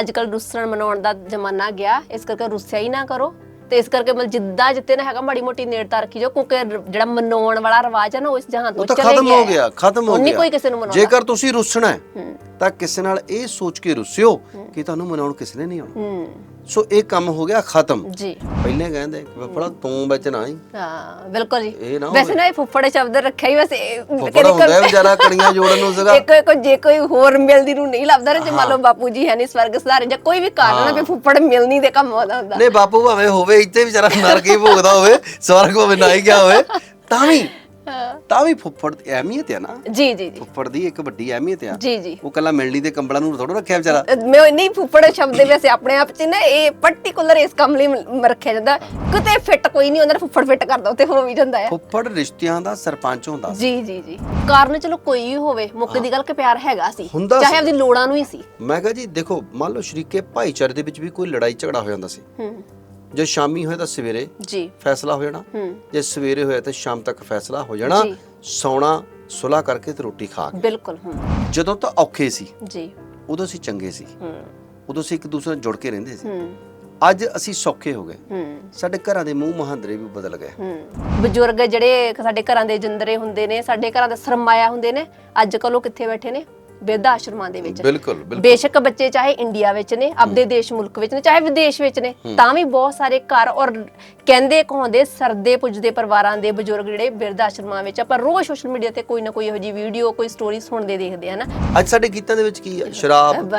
ਅੱਜ ਕੱਲ ਰੁੱਸਣ ਮਨਾਉਣ ਦਾ ਜ਼ਮਾਨਾ ਗਿਆ ਇਸ ਕਰਕੇ ਰੁੱਸਿਆ ਹੀ ਨਾ ਕਰੋ। ਤੇ ਇਸ ਕਰਕੇ ਮਤਲਬ ਜਿੱਦਾਂ ਜਿੱਤੇ ਨਾ ਹੈਗਾ ਮਾੜੀ ਮੋਟੀ ਨੇੜਤਾ ਰੱਖੀ ਜੋ ਕਿਉਂਕਿ ਰ- ਜਿਹੜਾ ਮਨਾਉਣ ਵਾਲਾ ਰਿਵਾਜ ਹੈ ਨਾ ਉਹ ਇਸ ਜਹਾਨ ਤੋਂ ਉਹ ਤਾਂ ਚਲੇ ਖਤਮ ਗਿਆ ਹੋ। ਹੈ। ਗਿਆ ਖਤਮ ਹੋ ਹੁਣ ਗਿਆ। ਨਹੀਂ ਕੋਈ ਕਿਸੇ ਨੂੰ ਮਨਾਉਂਦਾ। ਜੇਕਰ ਤੁਸੀਂ ਰੁੱਸਣਾ ਹੈ ਹੂੰ। ਤਾਂ ਕਿਸੇ ਨਾਲ ਇਹ ਸੋਚ ਕੇ ਰੁੱਸਿਓ ਕਿ ਤੁਹਾਨੂੰ ਮਨਾਉਣ ਕਿਸੇ ਨੇ ਨਹੀਂ ਆਉਣਾ। ਹੂੰ। ਸੋ ਇਹ ਕੰਮ ਹੋ ਗਿਆ ਖਤਮ। ਜੀ। ਪਹਿਲੇ ਕਹਿੰਦੇ ਕਿ ਫਫੜਾ ਤੂੰ ਵਿੱਚ ਨਾ ਹੀ ਹਾਂ ਬਿਲਕੁਲ ਜੀ। ਇਹ ਨਾ ਵੈਸੇ ਨਾ ਇਹ ਫੁੱਫੜੇ ਸ਼ਬਦ ਰੱਖਿਆ ਹੀ ਵੈਸੇ ਇਹ ਫਫੜਾ ਹੁੰਦਾ ਹੈ ਵਿਚਾਰਾ ਕੜੀਆਂ ਜੋੜਨ ਨੂੰ ਸੀਗਾ ਇੱਕ ਇੱਕ ਜੇ ਕੋਈ ਹੋਰ ਮਿਲਦੀ ਨੂੰ ਨਹੀਂ ਲੱਭਦਾ ਨਾ ਜੇ ਮੰਨ ਲਓ ਬਾਪੂ ਜੀ ਹੈ ਨਹੀਂ ਸਵਰਗ ਸੁਧਾਰੇ ਜਾਂ ਕੋਈ ਵੀ ਕਾਰਨ ਨਾ ਵੀ ਫੁੱਫੜ ਮਿਲਣੀ ਦੇ ਕੰਮ ਆਉਂਦਾ ਹੁੰਦਾ। ਨਹੀਂ ਬਾਪੂ ਭਾਵੇਂ ਹੋਵੇ ਇੱਥੇ ਵਿਚਾਰਾ ਨਰਕ ਹੀ ਭੋਗਦਾ ਹੋਵੇ ਸਵਰਗ ਭਾਵੇਂ ਨਾ ਹੀ ਗਿਆ ਹੋਵੇ ਤਾਂ ਵੀ। ਤਾਂ ਵੀ ਫੁੱਫੜ ਦੀ ਅਹਿਮੀਅਤ ਹੈ ਨਾ। ਜੀ ਜੀ ਜੀ। ਫੁੱਫੜ ਦੀ ਇੱਕ ਵੱਡੀ ਅਹਿਮੀਅਤ ਆ। ਜੀ ਜੀ। ਉਹ ਕੱਲਾ ਮਿਲਣੀ ਦੇ ਕੰਬਲਾਂ ਨੂੰ ਥੋੜਾ ਰੱਖਿਆ ਵਿਚਾਰਾ। ਮੈਂ ਉਹ ਨਹੀਂ ਫੁੱਫੜ ਸ਼ਬਦ ਦੇ ਵੈਸੇ ਆਪਣੇ ਆਪ ਚ ਨਾ ਇਹ ਪਾਰਟਿਕੂਲਰ ਇਸ ਕੰਮ ਲਈ ਮ- ਰੱਖਿਆ ਜਾਂਦਾ। ਕਿਤੇ ਫਿੱਟ ਕੋਈ ਨਹੀਂ ਹੁੰਦਾ ਫੁੱਫੜ ਫਿੱਟ ਕਰਦਾ ਉੱਤੇ ਹੋ ਵੀ ਜਾਂਦਾ ਹੈ ਫੁੱਫੜ ਰਿਸ਼ਤਿਆਂ ਦਾ ਸਰਪੰਚ ਹੁੰਦਾ ਸੀ। ਜੀ ਜੀ ਜੀ। ਕਾਰਨ ਚਲੋ ਕੋਈ ਵੀ ਹੋਵੇ ਮੁੱਕ ਦੀ ਗੱਲ ਕਿ ਪਿਆਰ ਹੈਗਾ ਸੀ। ਹੁੰਦਾ ਚਾਹੇ ਸੀ। ਆਪਦੀ ਲੋੜਾਂ ਨੂੰ ਹੀ ਸੀ। ਮੈਂ ਕਹਾਂ ਜੀ ਦੇਖੋ ਮੰਨ ਲਓ ਸ਼ਰੀਕੇ ਭਾਈਚਾਰੇ ਦੇ ਵਿੱਚ ਵੀ ਕੋਈ ਲੜਾਈ ਝਗੜਾ ਹੋ ਜਾਂਦਾ ਸੀ। ਹੂੰ। ਜੇ ਸ਼ਾਮੀ ਹੋਏ ਤਾਂ ਸਵੇਰੇ ਜੀ। ਫੈਸਲਾ ਹੋ ਜਾਣਾ। ਹੂੰ। ਜੇ ਸਵੇਰੇ ਹੋਇਆ ਤਾਂ ਸ਼ਾਮ ਤੱਕ ਫੈਸਲਾ ਹੋ ਜਾਣਾ। ਸੌਣਾ ਸੁਲਾ ਕਰਕੇ ਤੇ ਰੋਟੀ ਖਾ ਕੇ। ਬਿਲਕੁਲ ਹੂੰ। ਜਦੋਂ ਤਾਂ ਔਖੇ ਸੀ ਜੀ। ਉਦੋਂ ਅਸੀਂ ਚੰਗੇ ਸੀ। ਹੂੰ। ਉਦੋਂ ਅਸੀਂ ਇੱਕ ਦੂਸਰੇ ਨਾਲ ਜੁੜ ਕੇ ਰਹਿੰਦੇ ਸੀ। ਹੂੰ। ਅੱਜ ਅਸੀਂ ਸੌਖੇ ਹੋ ਗਏ। ਸਾਡੇ ਘਰਾਂ ਦੇ ਮੂੰਹ ਮਹਾਂਦਰੇ ਵੀ ਬਦਲ ਗਏ। ਬਜ਼ੁਰਗ ਜਿਹੜੇ ਸਾਡੇ ਘਰਾਂ ਦੇ ਜਿੰਦਰੇ ਹੁੰਦੇ ਨੇ ਸਾਡੇ ਘਰਾਂ ਦਾ ਸਰਮਾਇਆ ਹੁੰਦੇ ਨੇ ਅੱਜ ਕੱਲ ਉਹ ਕਿੱਥੇ ਬੈਠੇ ਨੇ? ਬਿਰਧ ਆਸ਼ਰਮਾਂ ਦੇ ਵਿੱਚ। ਬਿਲਕੁਲ ਬੇਸ਼ੱਕ ਬੱਚੇ ਚਾਹੇ ਇੰਡੀਆ ਵਿੱਚ ਨੇ ਆਪਦੇ ਦੇਸ਼ ਮੁਲਕ ਵਿੱਚ ਨੇ ਚਾਹੇ ਵਿਦੇਸ਼ ਵਿੱਚ ਨੇ ਤਾਂ ਵੀ ਬਹੁਤ ਸਾਰੇ ਘਰ ਔਰ ਕਹਿੰਦੇ ਕਹਾਉਂਦੇ ਸਰਦੇ ਪੁੱਜਦੇ ਪਰਿਵਾਰਾਂ ਦੇ ਬਜ਼ੁਰਗ ਜਿਹੜੇ ਬਿਰਧ ਆਸ਼ਰਮਾਂ ਵਿੱਚ। ਆਪਾਂ ਰੋਜ਼ ਸੋਸ਼ਲ ਮੀਡੀਆ ਤੇ ਕੋਈ ਨਾ ਕੋਈ ਇਹੋ ਜਿਹੀ ਵੀਡੀਓ ਕੋਈ ਸਟੋਰੀ ਸੁਣਦੇ ਦੇਖਦੇ ਆ ਨਾ। ਅੱਜ ਸਾਡੇ ਗੀਤਾਂ ਦੇ ਵਿੱਚ ਕੀ ਆ? ਸ਼ਰਾਬ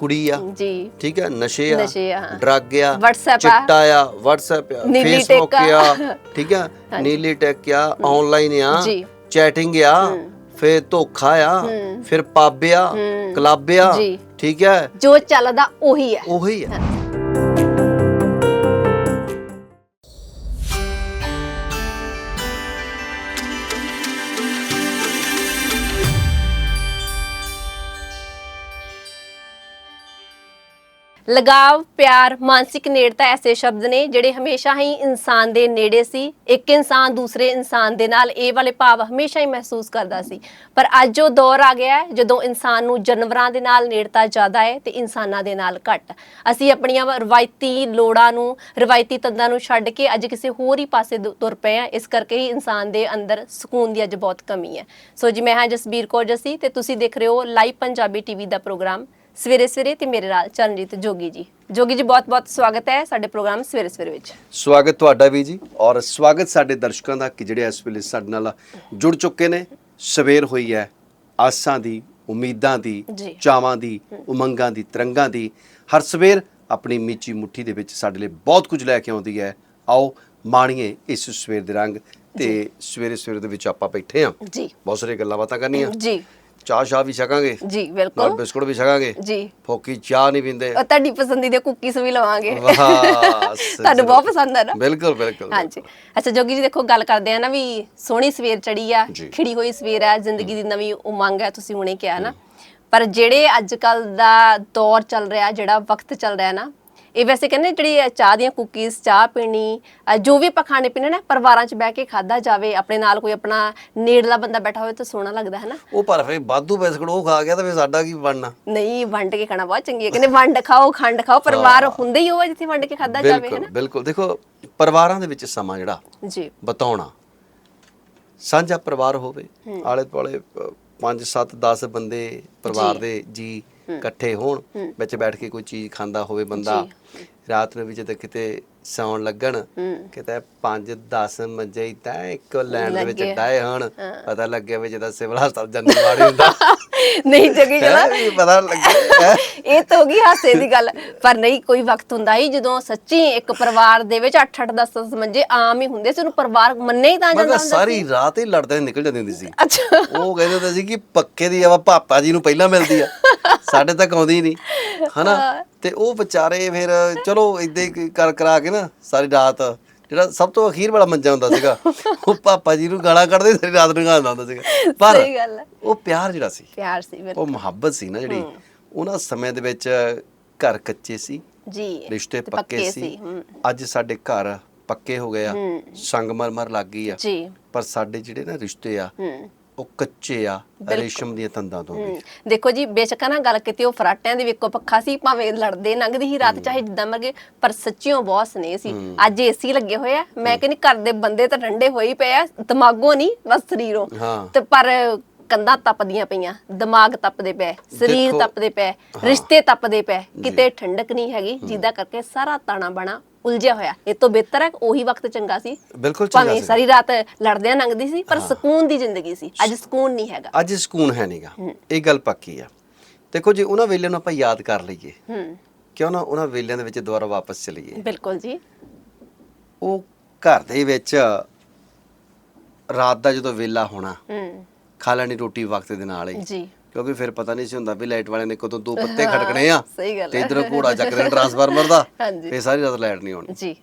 ਕੁੜੀ ਆ। ਜੀ। ਠੀਕ ਹੈ ਨਸ਼ੇ ਆ ਨਸ਼ੇ ਆ। ਡਰੱਗ ਆ WhatsApp ਆ। ਚਿੱਟਾ ਆ WhatsApp ਆ Facebook ਆ। ਆ। ਠੀਕ ਆ? ਨੀਲੀ ਟੈਕ ਆ ਆਨਲਾਈਨ ਆ। ਜੀ। ਚੈਟਿੰਗ ਆ। ਫਿਰ ਧੋਖਾ ਆ ਫਿਰ ਪੱਬ ਆ ਕਲੱਬ ਆ ਜੀ। ਠੀਕ ਹੈ? ਜੋ ਚੱਲਦਾ ਉਹੀ ਹੈ। ਉਹੀ ਆ ਲਗਾਵ, ਪਿਆਰ, ਮਾਨਸਿਕ ਨੇੜਤਾ ਐਸੇ ਸ਼ਬਦ ਨੇ ਜਿਹੜੇ ਹਮੇਸ਼ਾ ਹੀ ਇਨਸਾਨ ਦੇ ਨੇੜੇ ਸੀ। ਇੱਕ ਇਨਸਾਨ ਦੂਸਰੇ ਇਨਸਾਨ ਦੇ ਨਾਲ ਇਹ ਵਾਲੇ ਭਾਵ ਹਮੇਸ਼ਾ ਹੀ ਮਹਿਸੂਸ ਕਰਦਾ ਸੀ। ਪਰ ਅੱਜ ਉਹ ਦੌਰ ਆ ਗਿਆ ਹੈ, ਜਦੋਂ ਇਨਸਾਨ ਨੂੰ ਜਾਨਵਰਾਂ ਦੇ ਨਾਲ ਨੇੜਤਾ ਜ਼ਿਆਦਾ ਹੈ ਤੇ ਇਨਸਾਨਾਂ ਦੇ ਨਾਲ ਘੱਟ। ਅਸੀਂ ਆਪਣੀਆਂ ਰਵਾਇਤੀ ਲੋੜਾਂ ਨੂੰ, ਰਵਾਇਤੀ ਤੰਦਾਂ ਨੂੰ ਛੱਡ ਕੇ ਅੱਜ ਕਿਸੇ ਹੋਰ ਹੀ ਪਾਸੇ ਤੁਰ ਪਏ ਆ ਇਸ ਕਰਕੇ ਹੀ ਇਨਸਾਨ ਦੇ ਅੰਦਰ ਸਕੂਨ ਦੀ ਅੱਜ ਬਹੁਤ ਕਮੀ ਹੈ। ਸੋ ਜੀ, ਮੈਂ ਹਾਂ ਜਸਬੀਰ ਕੌਰ ਜਸੀ ਤੇ ਤੁਸੀਂ ਦੇਖ ਰਹੇ ਹੋ ਲਾਈਵ ਪੰਜਾਬੀ ਟੀਵੀ ਦਾ ਪ੍ਰੋਗਰਾਮ। ਸਵੇਰੇ ਸਵੇਰੇ ਤੇ ਮੇਰੇ ਨਾਲ ਚਰਨਜੀਤ ਜੋਗੀ ਜੀ। ਜੋਗੀ ਜੀ ਬਹੁਤ ਬਹੁਤ ਸਵਾਗਤ ਹੈ ਸਾਡੇ ਪ੍ਰੋਗਰਾਮ ਸਵੇਰੇ ਸਵੇਰੇ ਵਿੱਚ। ਸਵਾਗਤ ਤੁਹਾਡਾ ਵੀ ਜੀ ਔਰ ਸਵਾਗਤ ਸਾਡੇ ਦਰਸ਼ਕਾਂ ਦਾ ਕਿ ਜਿਹੜੇ ਇਸ ਵੇਲੇ ਸਾਡੇ ਨਾਲ ਜੁੜ ਚੁੱਕੇ ਨੇ। ਸਵੇਰ ਹੋਈ ਹੈ ਆਸਾਂ ਦੀ ਉਮੀਦਾਂ ਦੀ। ਚਾਵਾਂ ਦੀ ਉਮੰਗਾਂ ਦੀ ਤਰੰਗਾਂ ਦੀ। ਹਰ ਸਵੇਰ ਆਪਣੀ ਮੀਚੀ ਮੁੱਠੀ ਦੇ ਵਿੱਚ ਸਾਡੇ ਲਈ ਬਹੁਤ ਕੁਝ ਲੈ ਕੇ ਆਉਂਦੀ ਹੈ। ਆਓ ਮਾਣੀਏ ਇਸ ਸਵੇਰ ਦੇ ਰੰਗ ਤੇ ਸਵੇਰੇ ਸਵੇਰੇ ਦੇ ਵਿੱਚ ਆਪਾਂ ਬੈਠੇ ਹਾਂ। ਜੀ। ਬਹੁਤ ਸਾਰੀਆਂ ਗੱਲਾਂ ਬਾਤਾਂ ਕਰਨੀਆਂ। ਜੀ। ਚਾਹ ਸ਼ਾਹ ਵੀ ਛਕਾਂਗੇ ਜੀ ਨਾਲ ਬਿਲਕੁਲ ਬਿਸਕੁਟ ਵੀ ਛਕਾਂਗੇ। ਜੀ। ਫੋਕੀ ਚਾਹ ਨਹੀਂ ਪੀਂਦੇ। ਉਹ ਤੁਹਾਡੀ ਪਸੰਦੀਦਾ ਕੁੱਕੀਜ਼ ਵੀ ਲਵਾਂਗੇ। ਵਾਹ ਤੁਹਾਨੂੰ ਬਹੁਤ ਪਸੰਦ ਹੈ ਨਾ? ਬਿਲਕੁਲ ਬਿਲਕੁਲ ਹਾਂਜੀ। ਅੱਛਾ ਜੋਗੀ ਜੀ ਦੇਖੋ ਗੱਲ ਕਰਦੇ ਆ ਨਾ ਵੀ ਸੋਹਣੀ ਸਵੇਰ ਚੜੀ ਆ ਜੀ। ਖਿੜੀ ਹੋਈ ਸਵੇਰ ਆ ਜ਼ਿੰਦਗੀ ਦੀ ਨਵੀਂ ਉਮੰਗ ਹੈ ਤੁਸੀਂ ਹੁਣੇ ਕਿਹਾ ਨਾ। ਪਰ ਜਿਹੜੇ ਅੱਜ ਕੱਲ ਦਾ ਦੌਰ ਚੱਲ ਰਿਹਾ ਜਿਹੜਾ ਵਕਤ ਚੱਲ ਰਿਹਾ ਨਾ ਇਹ ਵੈਸੇ ਕਹਿੰਦੇ ਜਿਹੜੀ ਚਾਹ ਦੀਆਂ ਕੁਕੀਜ਼ ਚਾਹ ਪੀਣੀ ਜੋ ਵੀ ਆਪਾਂ ਖਾਣੇ ਪੀਣੇ ਨਾ ਪਰਿਵਾਰਾਂ 'ਚ ਬਹਿ ਕੇ ਖਾਦਾ ਜਾਵੇ ਆਪਣੇ ਨਾਲ ਕੋਈ ਆਪਣਾ ਨੇੜਲਾ ਬੰਦਾ ਬੈਠਾ ਹੋਵੇ ਤਾਂ ਸੋਹਣਾ ਲੱਗਦਾ ਹੈ ਨਾ ਉਹ ਪਰ ਫੇ ਬਾਦੂ ਬਿਸਕੁਟ ਉਹ ਖਾ ਗਿਆ ਤਾਂ ਫੇ ਸਾਡਾ ਕੀ ਬਣਨਾ? ਨਹੀਂ ਵੰਡ ਕੇ ਖਾਣਾ ਬਹੁਤ ਚੰਗੀ ਹੈ। ਕਹਿੰਦੇ ਵੰਡ ਖਾਓ ਖੰਡ ਖਾਓ ਪਰਿਵਾਰ ਹੁੰਦੇ ਹੀ ਹੋਵੇ ਜਿੱਥੇ ਵੰਡ ਕੇ ਖਾਦਾ ਜਾਵੇ ਹੈ ਨਾ ਬਿਲਕੁਲ। ਦੇਖੋ ਪਰਿਵਾਰਾਂ ਦੇ ਵਿੱਚ ਸਮਾਂ ਜਿਹੜਾ ਜੀ। ਬਤਾਉਣਾ ਸਾਂਝਾ ਪਰਿਵਾਰ ਹੋਵੇ ਆਲੇ ਦੁਆਲੇ 5 7 10 ਬੰਦੇ ਪਰਿਵਾਰ। ਦੇ ਜੀ ਇਕੱਠੇ ਹੋਣ ਵਿੱਚ ਬੈਠ ਕੇ ਕੋਈ ਚੀਜ਼ ਖਾਂਦਾ ਹੋਵੇ ਬੰਦਾ ਰਾਤ ਨੂੰ ਵੀ ਜਦੋਂ ਕਿਤੇ ਸੌਣ ਲੱਗਣ ਕਿਤੇ 5 10 ਮੰਜੇ ਹੀ ਤਾਂ ਇੱਕ ਲੈਣ ਦੇ ਵਿੱਚ ਲੱਗੇ। ਡਾਏ ਹਣ ਪਤਾ ਲੱਗਿਆ ਵੀ ਜਿਹਦਾ ਸਿਵਲ ਹਸਪਤਾਲ ਜੰਦੀ ਵਾੜੀ ਹੁੰਦਾ। ਨਹੀਂ ਜਗੀ ਜਲਾ ਪਤਾ ਲੱਗਿਆ ਹੈਂ। ਇਹ ਤਾਂ ਹੋ ਗਈ ਹਾਸੇ ਦੀ ਗੱਲ। ਪਰ ਨਹੀਂ ਕੋਈ ਵਕਤ ਹੁੰਦਾ ਹੀ ਜਦੋਂ ਸੱਚੀ ਇੱਕ ਪਰਿਵਾਰ ਦੇ ਵਿੱਚ 8-8 10-10 ਮੰਜੇ ਆਮ ਹੀ ਹੁੰਦੇ ਸੀ ਉਹਨੂੰ ਪਰਿਵਾਰ ਮੰਨੇ ਹੀ ਤਾਂ ਜਾਂਦਾ ਹੁੰਦਾ ਸਾਰੀ ਰਾਤ ਹੀ ਲੜਦੇ ਨਿਕਲ ਜਾਂਦੀ ਹੁੰਦੀ ਸੀ। ਅੱਛਾ। ਉਹ ਕਹਿੰਦੇ ਹੁੰਦੇ ਸੀ ਕਿ ਪੱਕੇ ਦੀ ਆਵਾ ਪਾਪਾ ਜੀ ਨੂੰ ਪਹਿਲਾਂ ਮਿਲਦੀ ਆ। ਸਾਡੇ ਤੱਕ ਆਉਂਦੀ ਨਹੀਂ। ਹਨਾ? ਤੇ ਉਹ ਵਿਚਾਰੇ ਫਿਰ ਚਲੋ ਇਦਾਂ ਹੀ ਕਰ ਕਰਾ ਕੇ ਨਾ ਸਾਰੀ ਰਾਤ ਜਿਹੜਾ ਸਭ ਤੋਂ ਅਖੀਰ ਵਾਲਾ ਮੰਜਾ ਹੁੰਦਾ ਸੀਗਾ ਉਹ ਪਾਪਾ ਜੀ ਨੂੰ ਗਾਲਾਂ ਕੱਢਦੇ ਸਾਰੀ ਰਾਤ ਨੂੰ ਗਾਉਂਦਾ ਹੁੰਦਾ ਸੀਗਾ। ਪਰ ਸਹੀ ਗੱਲ ਹੈ। ਉਹ ਪਿਆਰ ਜਿਹੜਾ ਸੀ ਪਿਆਰ ਸੀ ਉਹ ਮੁਹੱਬਤ ਸੀ ਨਾ ਜਿਹੜੀ ਉਹਨਾਂ ਸਮੇਂ ਦੇ ਵਿੱਚ ਘਰ ਕੱਚੇ ਸੀ ਜੀ ਰਿਸ਼ਤੇ ਪੱਕੇ ਸੀ। ਅੱਜ ਸਾਡੇ ਘਰ ਪੱਕੇ ਹੋ ਗਏ ਆ ਸੰਗਮਰਮਰ ਲੱਗ ਗਈ ਆ। ਜੀ। ਪਰ ਸਾਡੇ ਜਿਹੜੇ ਨਾ ਰਿਸ਼ਤੇ ਆ ਉਹ ਕੱਚੇ ਆ ਰੇਸ਼ਮ ਦੀਆਂ ਤੰਦਾਂ ਤੋਂ ਵੀ। ਦੇਖੋ ਜੀ ਬੇਸ਼ੱਕ ਨਾ ਗੱਲ ਕੀਤੀ ਉਹ ਫਰਾਟਿਆਂ ਦੇ ਵੀ ਇੱਕੋ ਪੱਖਾ ਸੀ ਭਾਵੇਂ ਲੜਦੇ ਲੰਘਦੀ ਹੀ ਰਾਤ ਚਾਹੇ ਜਿੱਦਾਂ ਮਰਗੇ ਪਰ ਸੱਚੀਓ ਬਹੁਤ ਸਨੇਹ ਸੀ। ਅੱਜ ਏਸੀ ਲੱਗੇ ਹੋਏ ਆ। ਮੈਂ ਕਹਿੰਦੀ ਘਰ ਦੇ ਬੰਦੇ ਤਾਂ ਠੰਡੇ ਹੋਏ ਹੀ ਪਏ ਆ ਦਿਮਾਗੋਂ ਨਹੀਂ ਬਸ ਸਰੀਰੋਂ। ਤੇ ਪਰ ਕੰਧਾਂ ਤਪਦੀਆਂ ਪਈਆਂ ਦਿਮਾਗ ਤਪਦੇ ਪਏ ਸਰੀਰ ਤਪਦੇ ਪਏ ਰਿਸ਼ਤੇ ਤਪਦੇ ਪਏ ਕਿਤੇ ਠੰਡਕ ਨਹੀਂ ਹੈਗੀ ਜਿਹਦਾ ਕਰਕੇ ਸਾਰਾ ਤਾਣਾ ਬਾਣਾ ਉਲਝਿਆ ਹੋਇਆ। ਇਹ ਤੋਂ ਬਿਹਤਰ ਹੈ ਉਹੀ ਵਕਤ ਚੰਗਾ ਸੀ। ਬਿਲਕੁਲ ਚੰਗਾ ਭਾਵੇਂ ਸੀ। ਸਾਰੀ ਰਾਤ ਲੜਦਿਆਂ ਲੰਘਦੀ ਸੀ ਪਰ ਸਕੂਨ ਦੀ ਜ਼ਿੰਦਗੀ ਸੀ। ਅੱਜ ਸਕੂਨ ਨਹੀਂ ਹੈਗਾ। ਅੱਜ ਸਕੂਨ ਹੈ ਨਹੀਂਗਾ ਇਹ ਗੱਲ ਪੱਕੀ ਆ। ਦੇਖੋ ਜੇ ਉਹਨਾਂ ਵੇਲਿਆਂ ਨੂੰ ਆਪਾਂ ਯਾਦ ਕਰ ਲਈਏ। ਹੂੰ। ਕਿਉਂ ਨਾ ਉਹਨਾਂ ਵੇਲਿਆਂ ਦੇ ਵਿੱਚ ਦੁਬਾਰਾ ਵਾਪਸ ਚਲੀਏ। ਬਿਲਕੁਲ ਜੀ। ਉਹ ਘਰ ਦੇ ਵਿੱਚ ਰਾਤ ਦਾ ਜਦੋਂ ਵੇਲਾ ਹੋਣਾ ਹੂੰ। ਖਾ ਲੈਣੀ ਰੋਟੀ ਵਕਤ ਦੇ ਨਾਲ ਹੀ। ਜੀ। ਕਿਉਂਕਿ ਫਿਰ ਪਤਾ ਨਹੀਂ ਸੀ ਹੁੰਦਾ ਵੀ ਲਾਈਟ ਵਾਲੇ ਨੇ ਕਦੋਂ ਦੋ ਪੱਤੇ ਖੜਕਣੇ ਆ ਸਹੀ ਗੱਲ ਤੇ। ਇਧਰੋਂ ਘੋੜਾ ਚੱਕ ਦੇਣਾ ਟਰਾਂਸਫਾਰਮਰ ਦਾ। ਫਿਰ ਸਾਰੀ ਰਾਤ ਲਾਈਟ ਨਹੀਂ ਆਉਣੀ। ਜੀ।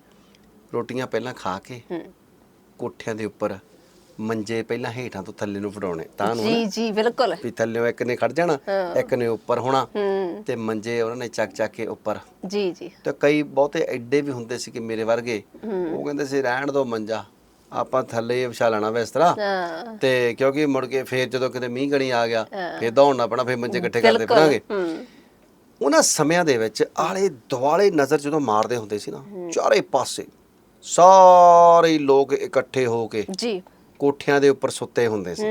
ਰੋਟੀਆਂ ਪਹਿਲਾਂ ਖਾ ਕੇ ਹੂੰ। ਕੋਠਿਆਂ ਦੇ ਉੱਪਰ ਮੰਜੇ ਪਹਿਲਾਂ ਹੇਠਾਂ ਤੋਂ ਥੱਲੇ ਨੂੰ ਫੜਾਉਣੇ ਤਾਂ ਨੂੰ ਜੀ ਜੀ ਬਿਲਕੁਲ। ਵੀ ਥੱਲੇ ਇੱਕ ਨੇ ਖੜ ਜਾਣਾ ਇੱਕ ਨੇ ਉੱਪਰ ਹੋਣਾ ਤੇ ਮੰਜੇ ਉਹਨਾਂ ਨੇ ਚੱਕ ਚੱਕ ਕੇ ਉੱਪਰ। ਜੀ ਜੀ। ਤੇ ਕਈ ਬਹੁਤੇ ਐਡੇ ਵੀ ਹੁੰਦੇ ਸੀ ਕਿ ਮੇਰੇ ਵਰਗੇ ਉਹ ਕਹਿੰਦੇ ਸੀ ਰਹਿਣ ਦੋ ਮੰਜਾ। ਆਪਾਂ ਥੱਲੇ ਵਿਛਾ ਲੈਣਾ ਬਿਸਤਰਾ ਹਾਂ। ਤੇ ਕਿਉਂਕਿ ਮੁੜ ਕੇ ਫੇਰ ਜਦੋਂ ਕਿਤੇ ਮੀਂਹ ਗਣੀ ਆ ਗਿਆ ਫੇਰ ਦੌੜਨਾ ਪੈਣਾ ਫੇਰ ਮੰਜੇ ਇਕੱਠੇ ਕਰਦੇ ਹੂੰ। ਉਹਨਾਂ ਸਮਿਆਂ ਦੇ ਵਿੱਚ ਆਲੇ ਦੁਆਲੇ ਨਜ਼ਰ ਜਦੋਂ ਮਾਰਦੇ ਹੁੰਦੇ ਸੀ ਨਾ ਚਾਰੇ ਪਾਸੇ ਸਾਰੇ ਲੋਕ ਇਕੱਠੇ ਹੋ ਕੇ ਜੀ। ਕੋਠਿਆਂ ਦੇ ਉੱਪਰ ਸੁੱਤੇ ਹੁੰਦੇ ਸੀ।